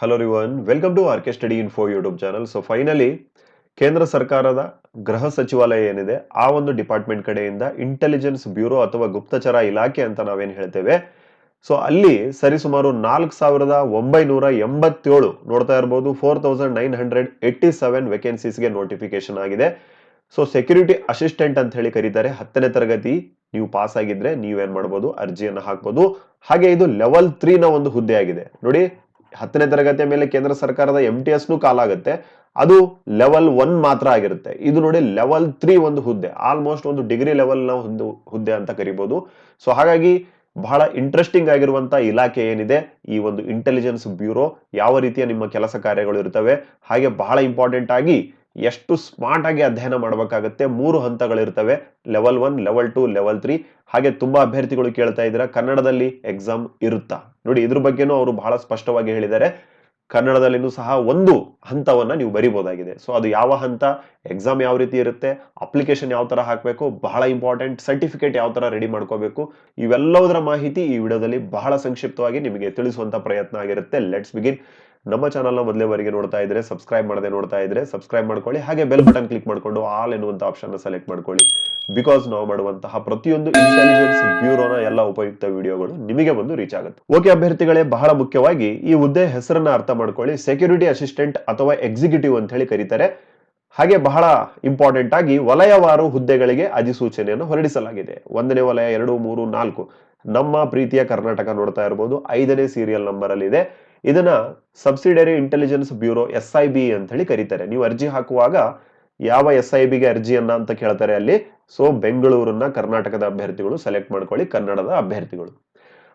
Hello ರಿವನ್ welcome to R K study for YouTube channel so finally ಕೇಂದ್ರ ಸರ್ಕಾರದ ಗೃಹ ಸಚಿವಾಲಯ ಏನಿದೆ ಆ ಒಂದು ಡಿಪಾರ್ಟ್ಮೆಂಟ್ ಕಡೆಯಿಂದ ಇಂಟೆಲಿಜೆನ್ಸ್ ಬ್ಯೂರೋ ಅಥವಾ ಗುಪ್ತಚರ ಇಲಾಖೆ ಅಂತ ನಾವೇನು ಹೇಳ್ತೇವೆ ಸೊ ಅಲ್ಲಿ ಸರಿಸುಮಾರು ನಾಲ್ಕು ಸಾವಿರದ ಒಂಬೈನೂರ ಎಂಬತ್ತೇಳು ನೋಡ್ತಾ ಇರಬಹುದು four thousand nine hundred eighty seven ವೇಕೆನ್ಸೀಸ್ಗೆ notification ಆಗಿದೆ ಸೊ ಸೆಕ್ಯೂರಿಟಿ ಅಸಿಸ್ಟೆಂಟ್ ಅಂತ ಹೇಳಿ ಕರೀತಾರೆ ಹತ್ತನೇ ತರಗತಿ, ನೀವು ಪಾಸ್ ಆಗಿದ್ರೆ ನೀವೇನ್ ಮಾಡ್ಬೋದು? ಅರ್ಜಿಯನ್ನು ಹಾಕ್ಬೋದು. ಹಾಗೆ ಇದು ಲೆವೆಲ್ ತ್ರೀನ ಒಂದು ಹುದ್ದೆ ಆಗಿದೆ. ನೋಡಿ ಹತ್ತನೇ ತರಗತಿಯ ಮೇಲೆ ಕೇಂದ್ರ ಸರ್ಕಾರದ ಎಂ ಟಿ ಎಸ್ ನು ಕಾಲಾಗುತ್ತೆ. ಅದು ಲೆವೆಲ್ ಒನ್ ಮಾತ್ರ ಆಗಿರುತ್ತೆ. ಇದು ನೋಡಿ ಲೆವೆಲ್ ತ್ರೀ ಒಂದು ಹುದ್ದೆ. ಆಲ್ಮೋಸ್ಟ್ ಒಂದು ಡಿಗ್ರಿ ಲೆವೆಲ್ ಒಂದು ಹುದ್ದೆ ಅಂತ ಕರಿಬಹುದು ಸೊ ಹಾಗಾಗಿ ಬಹಳ ಇಂಟ್ರೆಸ್ಟಿಂಗ್ ಆಗಿರುವಂತಹ ಇಲಾಖೆ ಏನಿದೆ, ಈ ಒಂದು ಇಂಟೆಲಿಜೆನ್ಸ್ ಬ್ಯೂರೋ ಯಾವ ರೀತಿಯ ನಿಮ್ಮ ಕೆಲಸ ಕಾರ್ಯಗಳು ಇರ್ತವೆ, ಹಾಗೆ ಬಹಳ ಇಂಪಾರ್ಟೆಂಟ್ ಆಗಿ ಎಷ್ಟು ಸ್ಮಾರ್ಟ್ ಆಗಿ ಅಧ್ಯಯನ ಮಾಡಬೇಕಾಗುತ್ತೆ? ಮೂರು ಹಂತಗಳಿರ್ತವೆ. Level one level two level three ಹಾಗೆ ತುಂಬಾ ಅಭ್ಯರ್ಥಿಗಳು ಕೇಳ್ತಾ ಇದ್ದೀರಾ, ಕನ್ನಡದಲ್ಲಿ ಎಕ್ಸಾಮ್ ಇರುತ್ತಾ? ನೋಡಿ, ಇದ್ರ ಬಗ್ಗೆನೂ ಅವರು ಬಹಳ ಸ್ಪಷ್ಟವಾಗಿ ಹೇಳಿದ್ದಾರೆ. ಕನ್ನಡದಲ್ಲಿನೂ ಸಹ ಒಂದು ಹಂತವನ್ನ ನೀವು ಬರಿಬೋದಾಗಿದೆ. ಸೊ ಅದು ಯಾವ ಹಂತ? ಎಕ್ಸಾಮ್ ಯಾವ ರೀತಿ ಇರುತ್ತೆ? ಅಪ್ಲಿಕೇಶನ್ ಯಾವ ತರ ಹಾಕಬೇಕು? ಬಹಳ ಇಂಪಾರ್ಟೆಂಟ್ ಸರ್ಟಿಫಿಕೇಟ್ ಯಾವ ತರ ರೆಡಿ ಮಾಡ್ಕೋಬೇಕು? ಇವೆಲ್ಲದರ ಮಾಹಿತಿ ಈ ವಿಡಿಯೋದಲ್ಲಿ ಬಹಳ ಸಂಕ್ಷಿಪ್ತವಾಗಿ ನಿಮಗೆ ತಿಳಿಸುವಂತ ಪ್ರಯತ್ನ ಆಗಿರುತ್ತೆ. ಲೆಟ್ಸ್ ಬಿಗಿನ್ ನಮ್ಮ ಚಾನಲ್ನ ಬಾರಿಗೆ ನೋಡ್ತಾ ಇದ್ರೆ ಸಬ್ಸ್ಕ್ರೈಬ್ ಮಾಡದೆ ನೋಡ್ತಾ ಇದ್ರೆ ಸಬ್ಸ್ಕ್ರೈಬ್ ಮಾಡ್ಕೊಳ್ಳಿ. ಹಾಗೆ ಬೆಲ್ ಬಟನ್ ಕ್ಲಿಕ್ ಮಾಡ್ಕೊಂಡು ಆಲ್ ಎನ್ನುವಂಥ ಆಪ್ಷನ್ ಸೆಲೆಕ್ಟ್ ಮಾಡ್ಕೊಳ್ಳಿ. ಬಿಕಾಸ್ ನಾವು ಮಾಡುವಂತಹ ಪ್ರತಿಯೊಂದು ಇಂಟೆಲಿಜೆನ್ಸ್ ಬ್ಯೂರೋನ ಎಲ್ಲ ಉಪಯುಕ್ತ ವಿಡಿಯೋಗಳು ನಿಮಗೆ ಬಂದು ರೀಚ್ ಆಗುತ್ತೆ. ಓಕೆ ಅಭ್ಯರ್ಥಿಗಳೇ, ಬಹಳ ಮುಖ್ಯವಾಗಿ ಈ ಹುದ್ದೆ ಹೆಸರನ್ನ ಅರ್ಥ ಮಾಡ್ಕೊಳ್ಳಿ. ಸೆಕ್ಯೂರಿಟಿ ಅಸಿಸ್ಟೆಂಟ್ ಅಥವಾ ಎಕ್ಸಿಕ್ಯೂಟಿವ್ ಅಂತ ಹೇಳಿ ಕರೀತಾರೆ. ಹಾಗೆ ಬಹಳ ಇಂಪಾರ್ಟೆಂಟ್ ಆಗಿ ವಲಯವಾರು ಹುದ್ದೆಗಳಿಗೆ ಅಧಿಸೂಚನೆಯನ್ನು ಹೊರಡಿಸಲಾಗಿದೆ. ಒಂದನೇ ವಲಯ ಎರಡು ಮೂರು ನಾಲ್ಕು. ನಮ್ಮ ಪ್ರೀತಿಯ ಕರ್ನಾಟಕ ನೋಡ್ತಾ ಇರಬಹುದು ಐದನೇ ಸೀರಿಯಲ್ ನಂಬರ್ ಅಲ್ಲಿ ಇದೆ ಇದನ್ನ subsidiary intelligence bureau S I B ಅಂತ ಹೇಳಿ ಕರೀತಾರೆ. ನೀವು ಅರ್ಜಿ ಹಾಕುವಾಗ ಯಾವ ಎಸ್ ಐ ಬಿಗೆ ಅರ್ಜಿಯನ್ನ ಅಂತ ಕೇಳ್ತಾರೆ ಅಲ್ಲಿ. ಸೊ ಬೆಂಗಳೂರನ್ನ ಕರ್ನಾಟಕದ ಅಭ್ಯರ್ಥಿಗಳು ಸೆಲೆಕ್ಟ್ ಮಾಡ್ಕೊಳ್ಳಿ, ಕನ್ನಡದ ಅಭ್ಯರ್ಥಿಗಳು.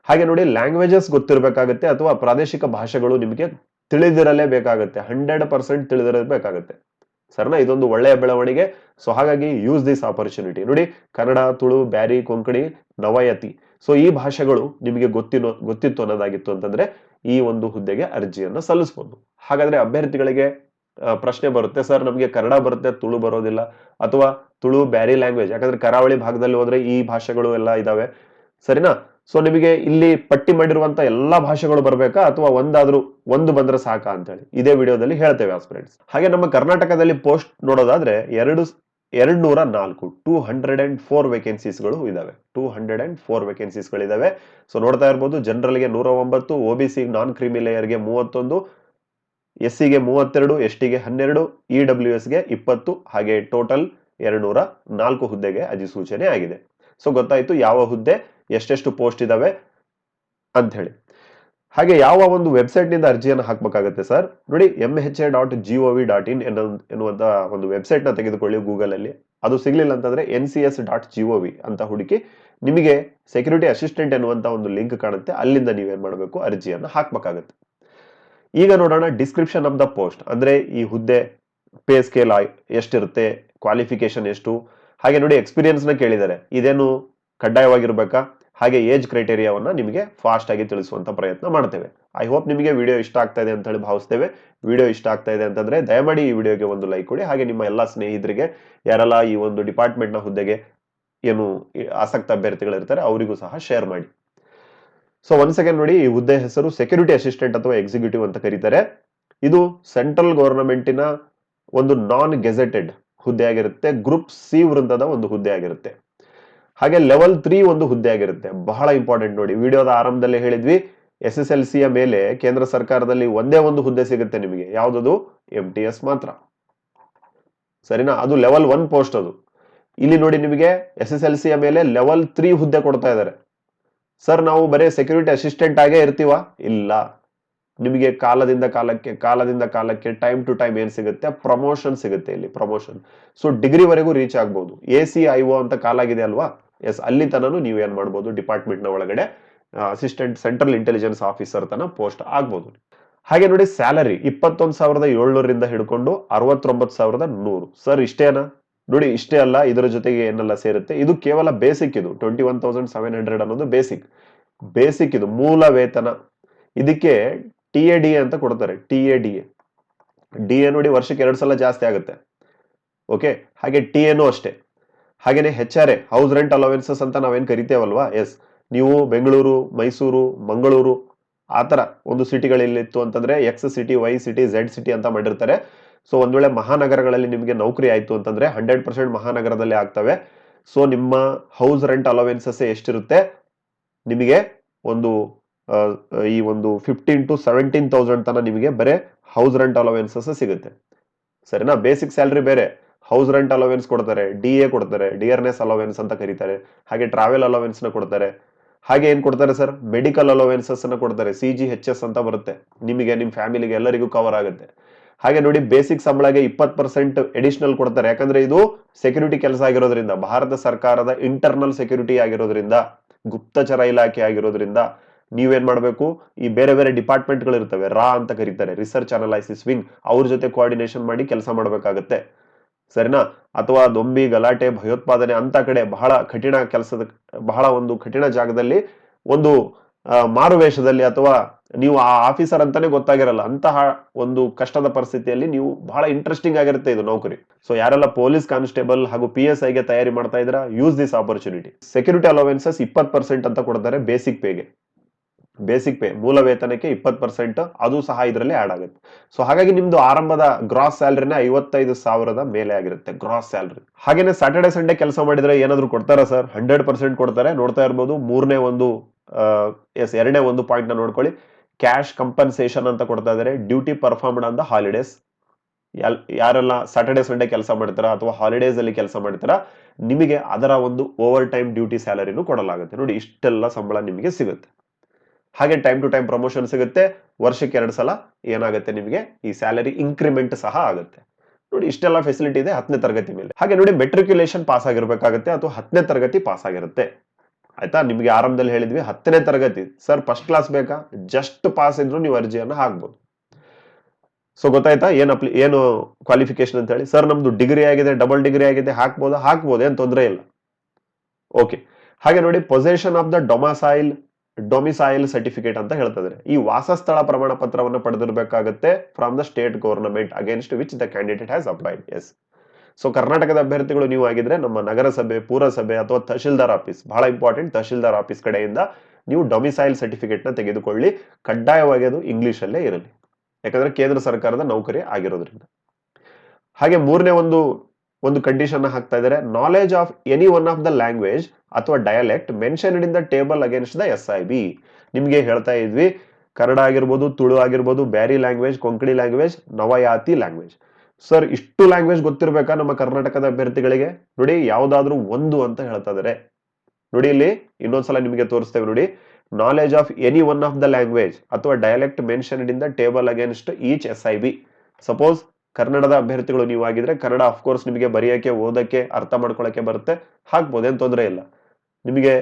ಹಾಗೆ ನೋಡಿ ಲ್ಯಾಂಗ್ವೇಜಸ್ ಗೊತ್ತಿರಬೇಕಾಗುತ್ತೆ ಅಥವಾ ಪ್ರಾದೇಶಿಕ ಭಾಷೆಗಳು ನಿಮಗೆ ತಿಳಿದಿರಲೇ ಬೇಕಾಗುತ್ತೆ ಹಂಡ್ರೆಡ್ ಪರ್ಸೆಂಟ್ ತಿಳಿದಿರಬೇಕಾಗುತ್ತೆ. ಸರ್ನಾ, ಇದೊಂದು ಒಳ್ಳೆಯ ಬೆಳವಣಿಗೆ. ಸೊ ಹಾಗಾಗಿ ಯೂಸ್ ದಿಸ್ ಆಪರ್ಚುನಿಟಿ ನೋಡಿ, ಕನ್ನಡ, ತುಳು, ಬ್ಯಾರಿ, ಕೊಂಕಣಿ, ನವಯತಿ. ಸೊ ಈ ಭಾಷೆಗಳು ನಿಮಗೆ ಗೊತ್ತಿನೋ, ಗೊತ್ತಿತ್ತು ಅನ್ನೋದಾಗಿತ್ತು ಅಂತಂದ್ರೆ ಈ ಒಂದು ಹುದ್ದೆಗೆ ಅರ್ಜಿಯನ್ನು ಸಲ್ಲಿಸಬಹುದು ಹಾಗಾದ್ರೆ ಅಭ್ಯರ್ಥಿಗಳಿಗೆ ಪ್ರಶ್ನೆ ಬರುತ್ತೆ, ಸರ್, ನಮಗೆ ಕನ್ನಡ ಬರುತ್ತೆ, ತುಳು ಬರೋದಿಲ್ಲ ಅಥವಾ ತುಳು ಬ್ಯಾರಿ ಲ್ಯಾಂಗ್ವೇಜ್. ಯಾಕಂದ್ರೆ ಕರಾವಳಿ ಭಾಗದಲ್ಲಿ ಹೋದ್ರೆ ಈ ಭಾಷೆಗಳು ಎಲ್ಲ ಇದಾವೆ. ಸರಿನಾ? ಸೊ ನಿಮಗೆ ಇಲ್ಲಿ ಪಟ್ಟಿ ಮಾಡಿರುವಂತ ಎಲ್ಲಾ ಭಾಷೆಗಳು ಬರ್ಬೇಕಾ ಅಥವಾ ಒಂದಾದ್ರೂ ಒಂದು ಬಂದ್ರೆ ಸಾಕಾ ಅಂತ ಹೇಳಿ ಇದೇ ವಿಡಿಯೋದಲ್ಲಿ ಹೇಳ್ತೇವೆ, ಆಸ್ಪಿರೆಂಟ್ಸ್. ಹಾಗೆ ನಮ್ಮ ಕರ್ನಾಟಕದಲ್ಲಿ ಪೋಸ್ಟ್ ನೋಡೋದಾದ್ರೆ ಎರಡು ಎರಡ್ ನೂರ ನಾಲ್ಕು ಟೂ ಹಂಡ್ರೆಡ್ ಅಂಡ್ ಫೋರ್ ವೇಕೆನ್ಸೀಸ್ಗಳು ಇದಾವೆ ಟೂ ಹಂಡ್ರೆಡ್ ಅಂಡ್ ಫೋರ್ ವೇಕೆನ್ಸೀಸ್ಗಳಿದಾವೆ ಸೊ ನೋಡ್ತಾ ಇರ್ಬೋದು ಜನರಲ್ಗೆ ನೂರ ಒಂಬತ್ತು ಒ ಬಿ ಸಿ ನಾನ್ ಕ್ರಿಮಿ ಲೇಯರ್ಗೆ ಮೂವತ್ತೊಂದು ಎಸ್ ಸಿಗೆ ಮೂವತ್ತೆರಡು ಎಸ್ ಟಿಗೆ ಹನ್ನೆರಡು ಇ ಡಬ್ಲ್ಯೂ ಎಸ್ಗೆ ಇಪ್ಪತ್ತು, ಹಾಗೆ ಟೋಟಲ್ ಎರಡು ನೂರ ನಾಲ್ಕು ಹುದ್ದೆಗೆ ಅಧಿಸೂಚನೆ ಆಗಿದೆ. ಸೊ ಗೊತ್ತಾಯ್ತು ಯಾವ ಹುದ್ದೆ, ಎಷ್ಟೆಷ್ಟು ಪೋಸ್ಟ್ ಇದಾವೆ ಅಂತ ಹೇಳಿ ಹಾಗೆ ಯಾವ ಒಂದು ವೆಬ್ಸೈಟ್ನಿಂದ ಅರ್ಜಿಯನ್ನು ಹಾಕಬೇಕಾಗುತ್ತೆ ಸರ್ ನೋಡಿ M H A dot G O V dot in ಎನ್ನುವಂಥ ಒಂದು ವೆಬ್ಸೈಟ್ನ ತೆಗೆದುಕೊಳ್ಳಿ ಗೂಗಲ್ ಅಲ್ಲಿ. ಅದು ಸಿಗ್ಲಿಲ್ಲ ಅಂತಂದ್ರೆ N C S dot G O V ಅಂತ ಹುಡುಕಿ ನಿಮಗೆ ಸೆಕ್ಯೂರಿಟಿ ಅಸಿಸ್ಟೆಂಟ್ ಎನ್ನುವಂಥ ಒಂದು ಲಿಂಕ್ ಕಾಣುತ್ತೆ. ಅಲ್ಲಿಂದ ನೀವೇನು ಮಾಡಬೇಕು? ಅರ್ಜಿಯನ್ನು ಹಾಕಬೇಕಾಗುತ್ತೆ. ಈಗ ನೋಡೋಣ ಡಿಸ್ಕ್ರಿಪ್ಷನ್ ಆಫ್ ದ ಪೋಸ್ಟ್ ಅಂದ್ರೆ ಈ ಹುದ್ದೆ ಪೇ ಸ್ಕೇಲ್ ಎಷ್ಟಿರುತ್ತೆ ಕ್ವಾಲಿಫಿಕೇಶನ್ ಎಷ್ಟು? ಹಾಗೆ ನೋಡಿ ಎಕ್ಸ್ಪೀರಿಯನ್ಸ್ನ ಕೇಳಿದ್ದಾರೆ. ಇದೇನು ಕಡ್ಡಾಯವಾಗಿರ್ಬೇಕಾ? ಹಾಗೆ ಏಜ್ ಕ್ರೈಟೇರಿಯಾವನ್ನು ನಿಮಗೆ ಫಾಸ್ಟ್ ಆಗಿ ತಿಳಿಸುವಂತ ಪ್ರಯತ್ನ ಮಾಡ್ತೇವೆ. ಐ ಹೋಪ್ ನಿಮಗೆ ವಿಡಿಯೋ ಇಷ್ಟ ಆಗ್ತಾ ಇದೆ ಅಂತ ಹೇಳಿ ಭಾವಿಸ್ತೇವೆ. ವಿಡಿಯೋ ಇಷ್ಟ ಆಗ್ತಾ ಇದೆ ಅಂತಂದ್ರೆ ದಯಮಾಡಿ ಈ ವಿಡಿಯೋಗೆ ಒಂದು ಲೈಕ್ ಕೊಡಿ. ಹಾಗೆ ನಿಮ್ಮ ಎಲ್ಲ ಸ್ನೇಹಿತರಿಗೆ, ಯಾರೆಲ್ಲ ಈ ಒಂದು ಡಿಪಾರ್ಟ್ಮೆಂಟ್ನ ಹುದ್ದೆಗೆ ಏನು ಆಸಕ್ತ ಅಭ್ಯರ್ಥಿಗಳು ಇರ್ತಾರೆ ಅವರಿಗೂ ಸಹ ಶೇರ್ ಮಾಡಿ. ಸೊ ಒಂದು ಸೆಕೆಂಡ್ ನೋಡಿ, ಈ ಹುದ್ದೆ ಹೆಸರು ಸೆಕ್ಯೂರಿಟಿ ಅಸಿಸ್ಟೆಂಟ್ ಅಥವಾ ಎಕ್ಸಿಕ್ಯೂಟಿವ್ ಅಂತ ಕರೀತಾರೆ. ಇದು ಸೆಂಟ್ರಲ್ ಗವರ್ನಮೆಂಟಿನ ಒಂದು ನಾನ್ ಗೆಜೆಟೆಡ್ ಹುದ್ದೆ ಆಗಿರುತ್ತೆ. ಗ್ರೂಪ್ ಸಿ ವೃಂದದ ಒಂದು ಹುದ್ದೆ ಆಗಿರುತ್ತೆ. ಹಾಗೆ ಲೆವೆಲ್ ತ್ರೀ ಒಂದು ಹುದ್ದೆ ಆಗಿರುತ್ತೆ. ಬಹಳ ಇಂಪಾರ್ಟೆಂಟ್ ನೋಡಿ. ವಿಡಿಯೋದ ಆರಂಭದಲ್ಲಿ ಹೇಳಿದ್ವಿ ಎಸ್ ಎಸ್ ಎಲ್ ಸಿಯ ಮೇಲೆ ಕೇಂದ್ರ ಸರ್ಕಾರದಲ್ಲಿ ಒಂದೇ ಒಂದು ಹುದ್ದೆ ಸಿಗುತ್ತೆ ನಿಮಗೆ. ಯಾವುದದು? ಎಂ ಟಿ ಎಸ್ ಮಾತ್ರ. ಸರಿನಾ? ಅದು ಲೆವೆಲ್ ಒನ್ ಪೋಸ್ಟ್ ಅದು. ಇಲ್ಲಿ ನೋಡಿ ನಿಮಗೆ ಎಸ್ ಎಸ್ ಎಲ್ ಸಿಯ ಮೇಲೆ ಲೆವೆಲ್ ತ್ರೀ ಹುದ್ದೆ ಕೊಡ್ತಾ ಇದ್ದಾರೆ. ಸರ್ ನಾವು ಬರೀ ಸೆಕ್ಯೂರಿಟಿ ಅಸಿಸ್ಟೆಂಟ್ ಆಗೇ ಇರ್ತೀವ? ಇಲ್ಲ. ನಿಮಗೆ ಕಾಲದಿಂದ ಕಾಲಕ್ಕೆ ಕಾಲದಿಂದ ಕಾಲಕ್ಕೆ ಟೈಮ್ ಟು ಟೈಮ್ ಏನ್ ಸಿಗುತ್ತೆ? ಪ್ರಮೋಷನ್ ಸಿಗುತ್ತೆ ಇಲ್ಲಿ ಪ್ರಮೋಷನ್ ಸೊ ಡಿಗ್ರಿವರೆಗೂ ರೀಚ್ ಆಗ್ಬೋದು. ಎ ಸಿ ಐ ಒ ಅಂತ ಕಾಲಾಗಿದೆ ಅಲ್ವಾ? ಎಸ್ ಅಲ್ಲಿ ತನೂ ನೀವು ಏನು ಮಾಡ್ಬೋದು ಡಿಪಾರ್ಟ್ಮೆಂಟ್ನ ಒಳಗಡೆ ಅಸಿಸ್ಟೆಂಟ್ ಸೆಂಟ್ರಲ್ ಇಂಟೆಲಿಜೆನ್ಸ್ ಆಫೀಸರ್ ತನ ಪೋಸ್ಟ್ ಆಗ್ಬೋದು. ಹಾಗೆ ನೋಡಿ ಸ್ಯಾಲರಿ ಇಪ್ಪತ್ತೊಂದು ಸಾವಿರದ ಏಳ್ನೂರಿಂದ ಹಿಡ್ಕೊಂಡು ಅರವತ್ತೊಂಬತ್ತು ಸಾವಿರದ ನೂರು. ಸರ್ ಇಷ್ಟೇನಾ? ನೋಡಿ, ಇಷ್ಟೇ ಅಲ್ಲ, ಇದರ ಜೊತೆಗೆ ಏನೆಲ್ಲ ಸೇರುತ್ತೆ? ಇದು ಕೇವಲ ಬೇಸಿಕ್ ಇದು twenty one thousand seven hundred ಅನ್ನೋದು ಬೇಸಿಕ್ ಬೇಸಿಕ್ ಇದು, ಮೂಲ ವೇತನ. ಇದಕ್ಕೆ ಟಿ ಎ ಡಿ ಎ ಅಂತ ಕೊಡ್ತಾರೆ T A D A D A ನೋಡಿ ವರ್ಷಕ್ಕೆ ಎರಡು ಸಲ ಜಾಸ್ತಿ ಆಗುತ್ತೆ. ಓಕೆ ಹಾಗೆ ಟಿ ಎನು ಅಷ್ಟೇ. ಹಾಗೇನೆ H R A house rent allowances ಅಂತ ನಾವೇನು ಕರಿತೇವಲ್ವಾ? ಎಸ್ ನೀವು ಬೆಂಗಳೂರು, ಮೈಸೂರು, ಮಂಗಳೂರು, ಆ ಥರ ಒಂದು ಸಿಟಿಗಳಲ್ಲಿತ್ತು ಅಂತಂದ್ರೆ X city Y city Z city ಅಂತ ಮಾಡಿರ್ತಾರೆ. ಸೊ ಒಂದು ವೇಳೆ ಮಹಾನಗರಗಳಲ್ಲಿ ನಿಮಗೆ ನೌಕರಿ ಆಯಿತು ಅಂತಂದ್ರೆ ಹಂಡ್ರೆಡ್ ಪರ್ಸೆಂಟ್ ಮಹಾನಗರದಲ್ಲಿ ಆಗ್ತವೆ. ಸೊ ನಿಮ್ಮ ಹೌಸ್ ರೆಂಟ್ ಅಲೋವೆನ್ಸಸ್ ಎಷ್ಟಿರುತ್ತೆ? ನಿಮಗೆ ಒಂದು ಈ ಒಂದು ಫಿಫ್ಟೀನ್ ಟು ಸೆವೆಂಟೀನ್ ತೌಸಂಡ್ ತನಕ ನಿಮಗೆ ಬರೇ ಹೌಸ್ ರೆಂಟ್ ಅಲೋವೆನ್ಸಸ್ ಸಿಗುತ್ತೆ. ಸರಿನಾ? ಬೇಸಿಕ್ ಸ್ಯಾಲ್ರಿ ಬೇರೆ. ಹೌಸ್ ರೆಂಟ್ ಅಲೋವೆನ್ಸ್ ಕೊಡ್ತಾರೆ ಡಿ ಎ ಕೊಡ್ತಾರೆ ಡಿಯರ್ನೆಸ್ ಅಲೋವೆನ್ಸ್ ಅಂತ ಕರೀತಾರೆ, ಹಾಗೆ ಟ್ರಾವೆಲ್ ಅಲೋವೆನ್ಸ್ನ ಕೊಡ್ತಾರೆ. ಹಾಗೆ ಏನ್ ಕೊಡ್ತಾರೆ ಸರ್ ಮೆಡಿಕಲ್ ಅಲೋವೆನ್ಸಸ್ ಅನ್ನ ಕೊಡ್ತಾರೆ ಸಿ ಜಿ ಎಚ್ ಎಸ್ ಅಂತ ಬರುತ್ತೆ. ನಿಮಗೆ ನಿಮ್ಮ ಫ್ಯಾಮಿಲಿಗೆ ಎಲ್ಲರಿಗೂ ಕವರ್ ಆಗುತ್ತೆ. ಹಾಗೆ ನೋಡಿ ಬೇಸಿಕ್ ಸಂಬಳಗೆ ಇಪ್ಪತ್ತು ಪರ್ಸೆಂಟ್ ಎಡಿಷನಲ್ ಕೊಡ್ತಾರೆ. ಯಾಕಂದ್ರೆ ಇದು ಸೆಕ್ಯೂರಿಟಿ ಕೆಲಸ ಆಗಿರೋದ್ರಿಂದ, ಭಾರತ ಸರ್ಕಾರದ ಇಂಟರ್ನಲ್ ಸೆಕ್ಯೂರಿಟಿ ಆಗಿರೋದ್ರಿಂದ, ಗುಪ್ತಚರ ಇಲಾಖೆ ಆಗಿರೋದ್ರಿಂದ ನೀವೇನ್ ಮಾಡಬೇಕು? ಈ ಬೇರೆ ಬೇರೆ ಡಿಪಾರ್ಟ್ಮೆಂಟ್ಗಳು ಇರ್ತವೆ ರಾ ಅಂತ ಕರೀತಾರೆ ರಿಸರ್ಚ್ ಅನಲೈಸಿಸ್ ವಿಂಗ್ ಅವ್ರ ಜೊತೆ ಕೋಆರ್ಡಿನೇಷನ್ ಮಾಡಿ ಕೆಲಸ ಮಾಡಬೇಕಾಗತ್ತೆ. ಸರಿನಾ? ಅಥವಾ ದೊಂಬಿ, ಗಲಾಟೆ, ಭಯೋತ್ಪಾದನೆ ಅಂತ ಕಡೆ ಬಹಳ ಕಠಿಣ ಕೆಲಸದ, ಬಹಳ ಒಂದು ಕಠಿಣ ಜಾಗದಲ್ಲಿ ಒಂದು ಮಾರುವೇಷದಲ್ಲಿ ಅಥವಾ ನೀವು ಆ ಆಫೀಸರ್ ಅಂತಾನೆ ಗೊತ್ತಾಗಿರಲ್ಲ. ಅಂತಹ ಒಂದು ಕಷ್ಟದ ಪರಿಸ್ಥಿತಿಯಲ್ಲಿ ನೀವು ಬಹಳ ಇಂಟ್ರೆಸ್ಟಿಂಗ್ ಆಗಿರುತ್ತೆ ಇದು ನೌಕರಿ. ಸೊ ಯಾರೆಲ್ಲ ಪೊಲೀಸ್ ಕಾನ್ಸ್ಟೇಬಲ್ ಹಾಗೂ ಪಿ ಎಸ್ ಐಗೆ ತಯಾರಿ ಮಾಡ್ತಾ ಇದ್ರ use this opportunity security allowances ಇಪ್ಪತ್ತು ಪರ್ಸೆಂಟ್ ಅಂತ ಕೊಡ್ತಾರೆ ಬೇಸಿಕ್ ಪೇಗೆ ಬೇಸಿಕ್ ಪೇ, ಮೂಲ ವೇತನಕ್ಕೆ ಇಪ್ಪತ್ತು ಪರ್ಸೆಂಟ್, ಅದು ಸಹ ಇದರಲ್ಲಿ ಆಡ್ ಆಗುತ್ತೆ. ಸೊ ಹಾಗಾಗಿ ನಿಮ್ದು ಆರಂಭದ ಗ್ರಾಸ್ ಸ್ಯಾಲರಿನ ಐವತ್ತೈದು ಸಾವಿರದ ಮೇಲೆ ಆಗಿರುತ್ತೆ ಗ್ರಾಸ್ ಸ್ಯಾಲರಿ ಹಾಗೇನೆ ಸ್ಯಾಟರ್ಡೆ ಸಂಡೇ ಕೆಲಸ ಮಾಡಿದ್ರೆ ಏನಾದರೂ ಕೊಡ್ತಾರಾ ಸರ್ ಹಂಡ್ರೆಡ್ ಪರ್ಸೆಂಟ್ ಕೊಡ್ತಾರೆ, ನೋಡ್ತಾ ಇರ್ಬೋದು, ಮೂರನೇ ಒಂದು ಎಸ್ ಎರಡನೇ ಒಂದು ಪಾಯಿಂಟ್ನ ನೋಡ್ಕೊಳ್ಳಿ. ಕ್ಯಾಶ್ ಕಂಪನ್ಸೇಷನ್ ಅಂತ ಕೊಡ್ತಾ ಇದ್ದಾರೆ ಡ್ಯೂಟಿ ಪರ್ಫಾರ್ಮ್ಡ್ ದ ಹಾಲಿಡೇಸ್ ಯಾರೆಲ್ಲ ಸ್ಯಾಟರ್ಡೆ ಸಂಡೇ ಕೆಲಸ ಮಾಡ್ತಾರ ಅಥವಾ ಹಾಲಿಡೇಸ್ ಅಲ್ಲಿ ಕೆಲಸ ಮಾಡ್ತಾರ, ನಿಮಗೆ ಅದರ ಒಂದು ಓವರ್ ಟೈಮ್ ಡ್ಯೂಟಿ ಸ್ಯಾಲರಿನೂ ಕೊಡಲಾಗುತ್ತೆ. ನೋಡಿ, ಇಷ್ಟೆಲ್ಲ ಸಂಬಳ ನಿಮಗೆ ಸಿಗುತ್ತೆ. ಹಾಗೆ ಟೈಮ್ ಟು ಟೈಮ್ ಪ್ರಮೋಷನ್ ಸಿಗುತ್ತೆ. ವರ್ಷಕ್ಕೆ ಎರಡು ಸಲ ಏನಾಗುತ್ತೆ ನಿಮಗೆ? ಈ ಸ್ಯಾಲರಿ ಇನ್ಕ್ರಿಮೆಂಟ್ ಸಹ ಆಗುತ್ತೆ. ನೋಡಿ, ಇಷ್ಟೆಲ್ಲ ಫೆಸಿಲಿಟಿ ಇದೆ ಹತ್ತನೇ ತರಗತಿ ಮೇಲೆ. ಹಾಗೆ ನೋಡಿ ಮೆಟ್ರಿಕ್ಯುಲೇಷನ್ ಪಾಸ್ ಆಗಿರ್ಬೇಕಾಗುತ್ತೆ ಅಥವಾ ಹತ್ತನೇ ತರಗತಿ ಪಾಸ್ ಆಗಿರುತ್ತೆ. ಆಯ್ತಾ? ನಿಮಗೆ ಆರಂಭದಲ್ಲಿ ಹೇಳಿದ್ವಿ ಹತ್ತನೇ ತರಗತಿ. ಸರ್ ಫಸ್ಟ್ ಕ್ಲಾಸ್ ಬೇಕಾ? ಜಸ್ಟ್ ಪಾಸ್ ಇದ್ರು ನೀವು ಅರ್ಜಿಯನ್ನ ಹಾಕ್ಬೋದು. ಸೊ ಗೊತ್ತಾಯ್ತಾ? ಏನು ಅಪ್ಲಿ ಏನು ಕ್ವಾಲಿಫಿಕೇಶನ್ ಅಂತ ಹೇಳಿ? ಸರ್ ನಮ್ದು ಡಿಗ್ರಿ ಆಗಿದೆ ಡಬಲ್ ಡಿಗ್ರಿ ಆಗಿದೆ, ಹಾಕ್ಬೋದಾ? ಹಾಕ್ಬೋದು, ಏನ್ ತೊಂದರೆ ಇಲ್ಲ. ಓಕೆ ಹಾಗೆ ನೋಡಿ possession of the domicile domicile certificate ಅಂತ ಹೇಳ್ತಿದ್ದಾರೆ ಈ ವಾಸಸ್ಥಳ ಪ್ರಮಾಣ ಪತ್ರವನ್ನು ಪಡೆದಿರಬೇಕಾಗುತ್ತೆ from the state government against which the candidate has applied yes so ಕರ್ನಾಟಕದ ಅಭ್ಯರ್ಥಿಗಳು ನೀವು ಆಗಿದ್ರೆ ನಮ್ಮ ನಗರಸಭೆ, ಪುರಸಭೆ ಅಥವಾ ತಹಶೀಲ್ದಾರ್ ಆಫೀಸ್, ಬಹಳ ಇಂಪಾರ್ಟೆಂಟ್ ತಹಶೀಲ್ದಾರ್ ಆಫೀಸ್ ಕಡೆಯಿಂದ ನೀವು ಡೊಮಿಸೈಲ್ ಸರ್ಟಿಫಿಕೇಟ್ನ ತೆಗೆದುಕೊಳ್ಳಿ. ಕಡ್ಡಾಯವಾಗಿ ಅದು ಇಂಗ್ಲಿಷ್ ಅಲ್ಲೇ ಇರಲಿ. ಯಾಕಂದ್ರೆ ಕೇಂದ್ರ ಸರ್ಕಾರದ ನೌಕರಿ ಆಗಿರೋದ್ರಿಂದ. ಹಾಗೆ ಮೂರನೇ ಒಂದು ಒಂದು ಕಂಡೀಷನ್ ಹಾಕ್ತಾ ಇದ್ದಾರೆ knowledge of any one of the language ಅಥವಾ dialect mention in the table against the S I B ನಿಮಗೆ ಹೇಳ್ತಾ ಇದ್ವಿ, ಕನ್ನಡ ಆಗಿರ್ಬೋದು, ತುಳು ಆಗಿರ್ಬೋದು, Beary language Konkani language Navayath language sir ಇಷ್ಟು ಲ್ಯಾಂಗ್ವೇಜ್ ಗೊತ್ತಿರ್ಬೇಕಾ ನಮ್ಮ ಕರ್ನಾಟಕದ ಅಭ್ಯರ್ಥಿಗಳಿಗೆ? ನೋಡಿ, ಯಾವ್ದಾದ್ರು ಒಂದು ಅಂತ ಹೇಳ್ತಾ ಇದಾರೆ. ನೋಡಿ ಇಲ್ಲಿ, ಇನ್ನೊಂದ್ಸಲ ನಿಮಗೆ ತೋರಿಸ್ತೇವೆ ನೋಡಿ. Knowledge of any one of the language ಅಥವಾ dialect mention in the table against each S I B suppose ಕನ್ನಡದ ಅಭ್ಯರ್ಥಿಗಳು ನೀವು ಆಗಿದ್ರೆ ಕನ್ನಡ ಅಫ್ಕೋರ್ಸ್ ನಿಮಗೆ ಬರೆಯೋಕ್ಕೆ ಓದಕ್ಕೆ ಅರ್ಥ ಮಾಡ್ಕೊಳಕ್ಕೆ ಬರುತ್ತೆ. ಹಾಕ್ಬೋದು ಏನು ತೊಂದರೆ ಇಲ್ಲ. ನಿಮಗೆ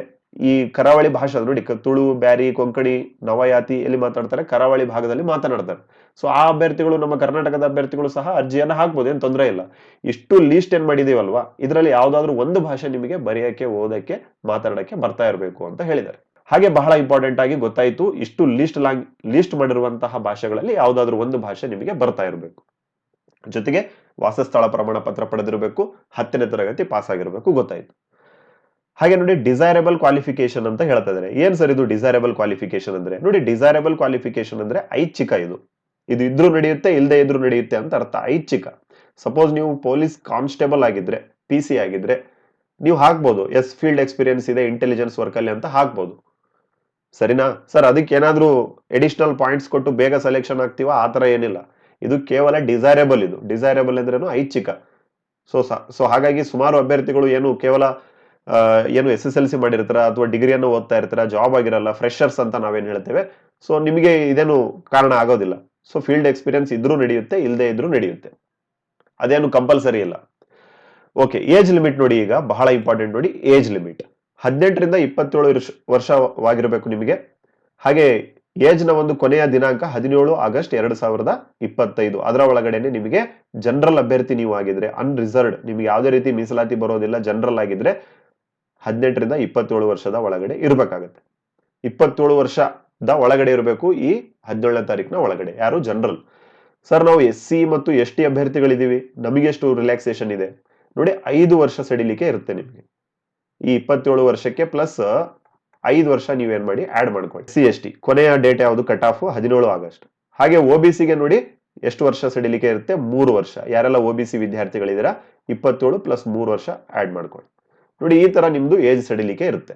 ಈ ಕರಾವಳಿ ಭಾಷೆ ನೋಡಿ ತುಳು, ಬ್ಯಾರಿ, ಕೊಂಕಣಿ, ನವಯಾತಿ ಎಲ್ಲಿ ಮಾತಾಡ್ತಾರೆ? ಕರಾವಳಿ ಭಾಗದಲ್ಲಿ ಮಾತನಾಡ್ತಾರೆ. ಸೊ ಆ ಅಭ್ಯರ್ಥಿಗಳು, ನಮ್ಮ ಕರ್ನಾಟಕದ ಅಭ್ಯರ್ಥಿಗಳು ಸಹ ಅರ್ಜಿಯನ್ನು ಹಾಕ್ಬೋದು ಏನು ತೊಂದರೆ ಇಲ್ಲ. ಇಷ್ಟು ಲೀಸ್ಟ್ ಏನು ಮಾಡಿದೀವಲ್ವಾ? ಇದರಲ್ಲಿ ಯಾವುದಾದ್ರೂ ಒಂದು ಭಾಷೆ ನಿಮಗೆ ಬರೆಯೋಕ್ಕೆ ಓದಕ್ಕೆ ಮಾತಾಡಕ್ಕೆ ಬರ್ತಾ ಇರಬೇಕು ಅಂತ ಹೇಳಿದ್ದಾರೆ. ಹಾಗೆ ಬಹಳ ಇಂಪಾರ್ಟೆಂಟ್ ಆಗಿ ಗೊತ್ತಾಯ್ತು. ಇಷ್ಟು ಲೀಸ್ಟ್ ಲಾಂಗ್ ಲೀಸ್ಟ್ ಮಾಡಿರುವಂತಹ ಭಾಷೆಗಳಲ್ಲಿ ಯಾವುದಾದ್ರೂ ಒಂದು ಭಾಷೆ ನಿಮಗೆ ಬರ್ತಾ ಇರಬೇಕು. ಜೊತೆಗೆ ವಾಸಸ್ಥಳ ಪ್ರಮಾಣ ಪತ್ರ ಪಡೆದಿರಬೇಕು, ಹತ್ತನೇ ತರಗತಿ ಪಾಸ್ ಆಗಿರಬೇಕು ಗೊತ್ತಾಯ್ತು. ಹಾಗೆ ನೋಡಿ ಡಿಸೈರೇಬಲ್ ಕ್ವಾಲಿಫಿಕೇಶನ್ ಅಂತ ಹೇಳ್ತಾ ಇದ್ದಾರೆ. ಏನ್ ಸರ್ ಇದು ಡಿಸೈರೇಬಲ್ ಕ್ವಾಲಿಫಿಕೇಶನ್ ಅಂದ್ರೆ? ನೋಡಿ ಡಿಸೈರೇಬಲ್ ಕ್ವಾಲಿಫಿಕೇಶನ್ ಅಂದ್ರೆ ಐಚ್ಛಿಕ ಇದು. ಇದು ಇದ್ರೂ ನಡೆಯುತ್ತೆ ಇಲ್ಲದೆ ಇದ್ರೂ ನಡೆಯುತ್ತೆ ಅಂತ ಅರ್ಥ. ಐಚ್ಛಿಕ. ಸಪೋಸ್ ನೀವು ಪೊಲೀಸ್ ಕಾನ್ಸ್ಟೇಬಲ್ ಆಗಿದ್ರೆ ಪಿ ಸಿ ಆಗಿದ್ರೆ, ನೀವು ಹಾಕ್ಬೋದು. ಎಸ್ ಫೀಲ್ಡ್ ಎಕ್ಸ್ಪೀರಿಯನ್ಸ್ ಇದೆ ಇಂಟೆಲಿಜೆನ್ಸ್ ವರ್ಕ್ ಅಲ್ಲಿ ಅಂತ ಹಾಕ್ಬೋದು. ಸರಿನಾ? ಸರ್, ಅದಕ್ಕೆ ಏನಾದ್ರೂ ಎಡಿಷನಲ್ ಪಾಯಿಂಟ್ಸ್ ಕೊಟ್ಟು ಬೇಗ ಸೆಲೆಕ್ಷನ್ ಆಗ್ತೀವ? ಆ ತರ ಏನಿಲ್ಲ. ಇದು ಕೇವಲ ಡಿಸೈರೇಬಲ್ ಇದು. ಡಿಸೈರೇಬಲ್ ಅಂದ್ರೇನು ಐಚ್ಛಿಕ. ಸೊ ಸೊ ಹಾಗಾಗಿ ಸುಮಾರು ಅಭ್ಯರ್ಥಿಗಳು ಏನು ಕೇವಲ ಏನು ಎಸ್ ಎಸ್ ಎಲ್ ಸಿ ಮಾಡಿರ್ತಾರ ಅಥವಾ ಡಿಗ್ರಿಯನ್ನು ಓದ್ತಾ ಇರ್ತಾರ ಜಾಬ್ ಆಗಿರಲ್ಲ ಫ್ರೆಶರ್ಸ್ ಅಂತ ನಾವೇನು ಹೇಳ್ತೇವೆ. ಸೊ ನಿಮಗೆ ಇದೇನು ಕಾರಣ ಆಗೋದಿಲ್ಲ. ಸೊ ಫೀಲ್ಡ್ ಎಕ್ಸ್ಪೀರಿಯನ್ಸ್ ಇದ್ರೂ ನಡೆಯುತ್ತೆ ಇಲ್ಲದೆ ಇದ್ರೂ ನಡೆಯುತ್ತೆ. ಅದೇನು ಕಂಪಲ್ಸರಿ ಇಲ್ಲ ಓಕೆ ಏಜ್ ಲಿಮಿಟ್ ನೋಡಿ ಈಗ, ಬಹಳ ಇಂಪಾರ್ಟೆಂಟ್ ನೋಡಿ ಏಜ್ ಲಿಮಿಟ್ ಹದಿನೆಂಟರಿಂದ ಇಪ್ಪತ್ತೇಳು ವರ್ಷ, ವರ್ಷವಾಗಿರಬೇಕು ನಿಮಗೆ. ಹಾಗೆ ಏಜ್ನ ಒಂದು ಕೊನೆಯ ದಿನಾಂಕ ಹದಿನೇಳು ಆಗಸ್ಟ್ ಎರಡು ಸಾವಿರದ ಇಪ್ಪತ್ತೈದು. ಅದರ ಒಳಗಡೆನೆ ನಿಮಗೆ ಜನರಲ್ ಅಭ್ಯರ್ಥಿ ನೀವು ಆಗಿದ್ರೆ ಅನ್ರಿಸರ್ವ್ಡ್ ನಿಮ್ಗೆ ಯಾವುದೇ ರೀತಿ ಮೀಸಲಾತಿ ಬರೋದಿಲ್ಲ ಜನರಲ್ ಆಗಿದ್ರೆ ಹದಿನೆಂಟರಿಂದ ಇಪ್ಪತ್ತೇಳು ವರ್ಷದ ಒಳಗಡೆ ಇರಬೇಕಾಗತ್ತೆ. ಇಪ್ಪತ್ತೇಳು ವರ್ಷದ ಒಳಗಡೆ ಇರಬೇಕು, ಈ ಹದಿನೇಳನೇ ತಾರೀಕಿನ ಒಳಗಡೆ. ಯಾರು? ಜನರಲ್ ಸರ್ ನಾವು ಎಸ್ ಸಿ ಮತ್ತು ಎಸ್ ಟಿ ಅಭ್ಯರ್ಥಿಗಳಿದ್ದೀವಿ. ನಮಗೆಷ್ಟು ರಿಲ್ಯಾಕ್ಸೇಷನ್ ಇದೆ? ನೋಡಿ, ಐದು ವರ್ಷ ಸಡಿಲಿಕೆ ಇರುತ್ತೆ ನಿಮಗೆ. ಈ ಇಪ್ಪತ್ತೇಳು ವರ್ಷಕ್ಕೆ ಪ್ಲಸ್ ಐದು ವರ್ಷ ನೀವೇನ್ ಮಾಡಿ ಆಡ್ ಮಾಡ್ಕೊಳ್ಳಿ ಸಿ ಎಸ್ ಟಿ ಕೊನೆಯ ಡೇಟ್ ಯಾವುದು? ಕಟ್ ಆಫ್ ಹದಿನೇಳು ಆಗಸ್ಟ್. ಹಾಗೆ ಒ ಬಿ ಸಿಗೆ ನೋಡಿ, ಎಷ್ಟು ವರ್ಷ ಸಡಿಲಿಕೆ ಇರುತ್ತೆ? ಮೂರು ವರ್ಷ. ಯಾರೆಲ್ಲ ಒ ಬಿ ಸಿ ವಿದ್ಯಾರ್ಥಿಗಳಿದ್ದೀರಾ? ಇಪ್ಪತ್ತೇಳು ಪ್ಲಸ್ ಮೂರು ವರ್ಷ ಆಡ್ ಮಾಡ್ಕೊಳ್ಳಿ. ನೋಡಿ, ಈ ತರ ನಿಮ್ದು ಏಜ್ ಸಡಿಲಿಕೆ ಇರುತ್ತೆ.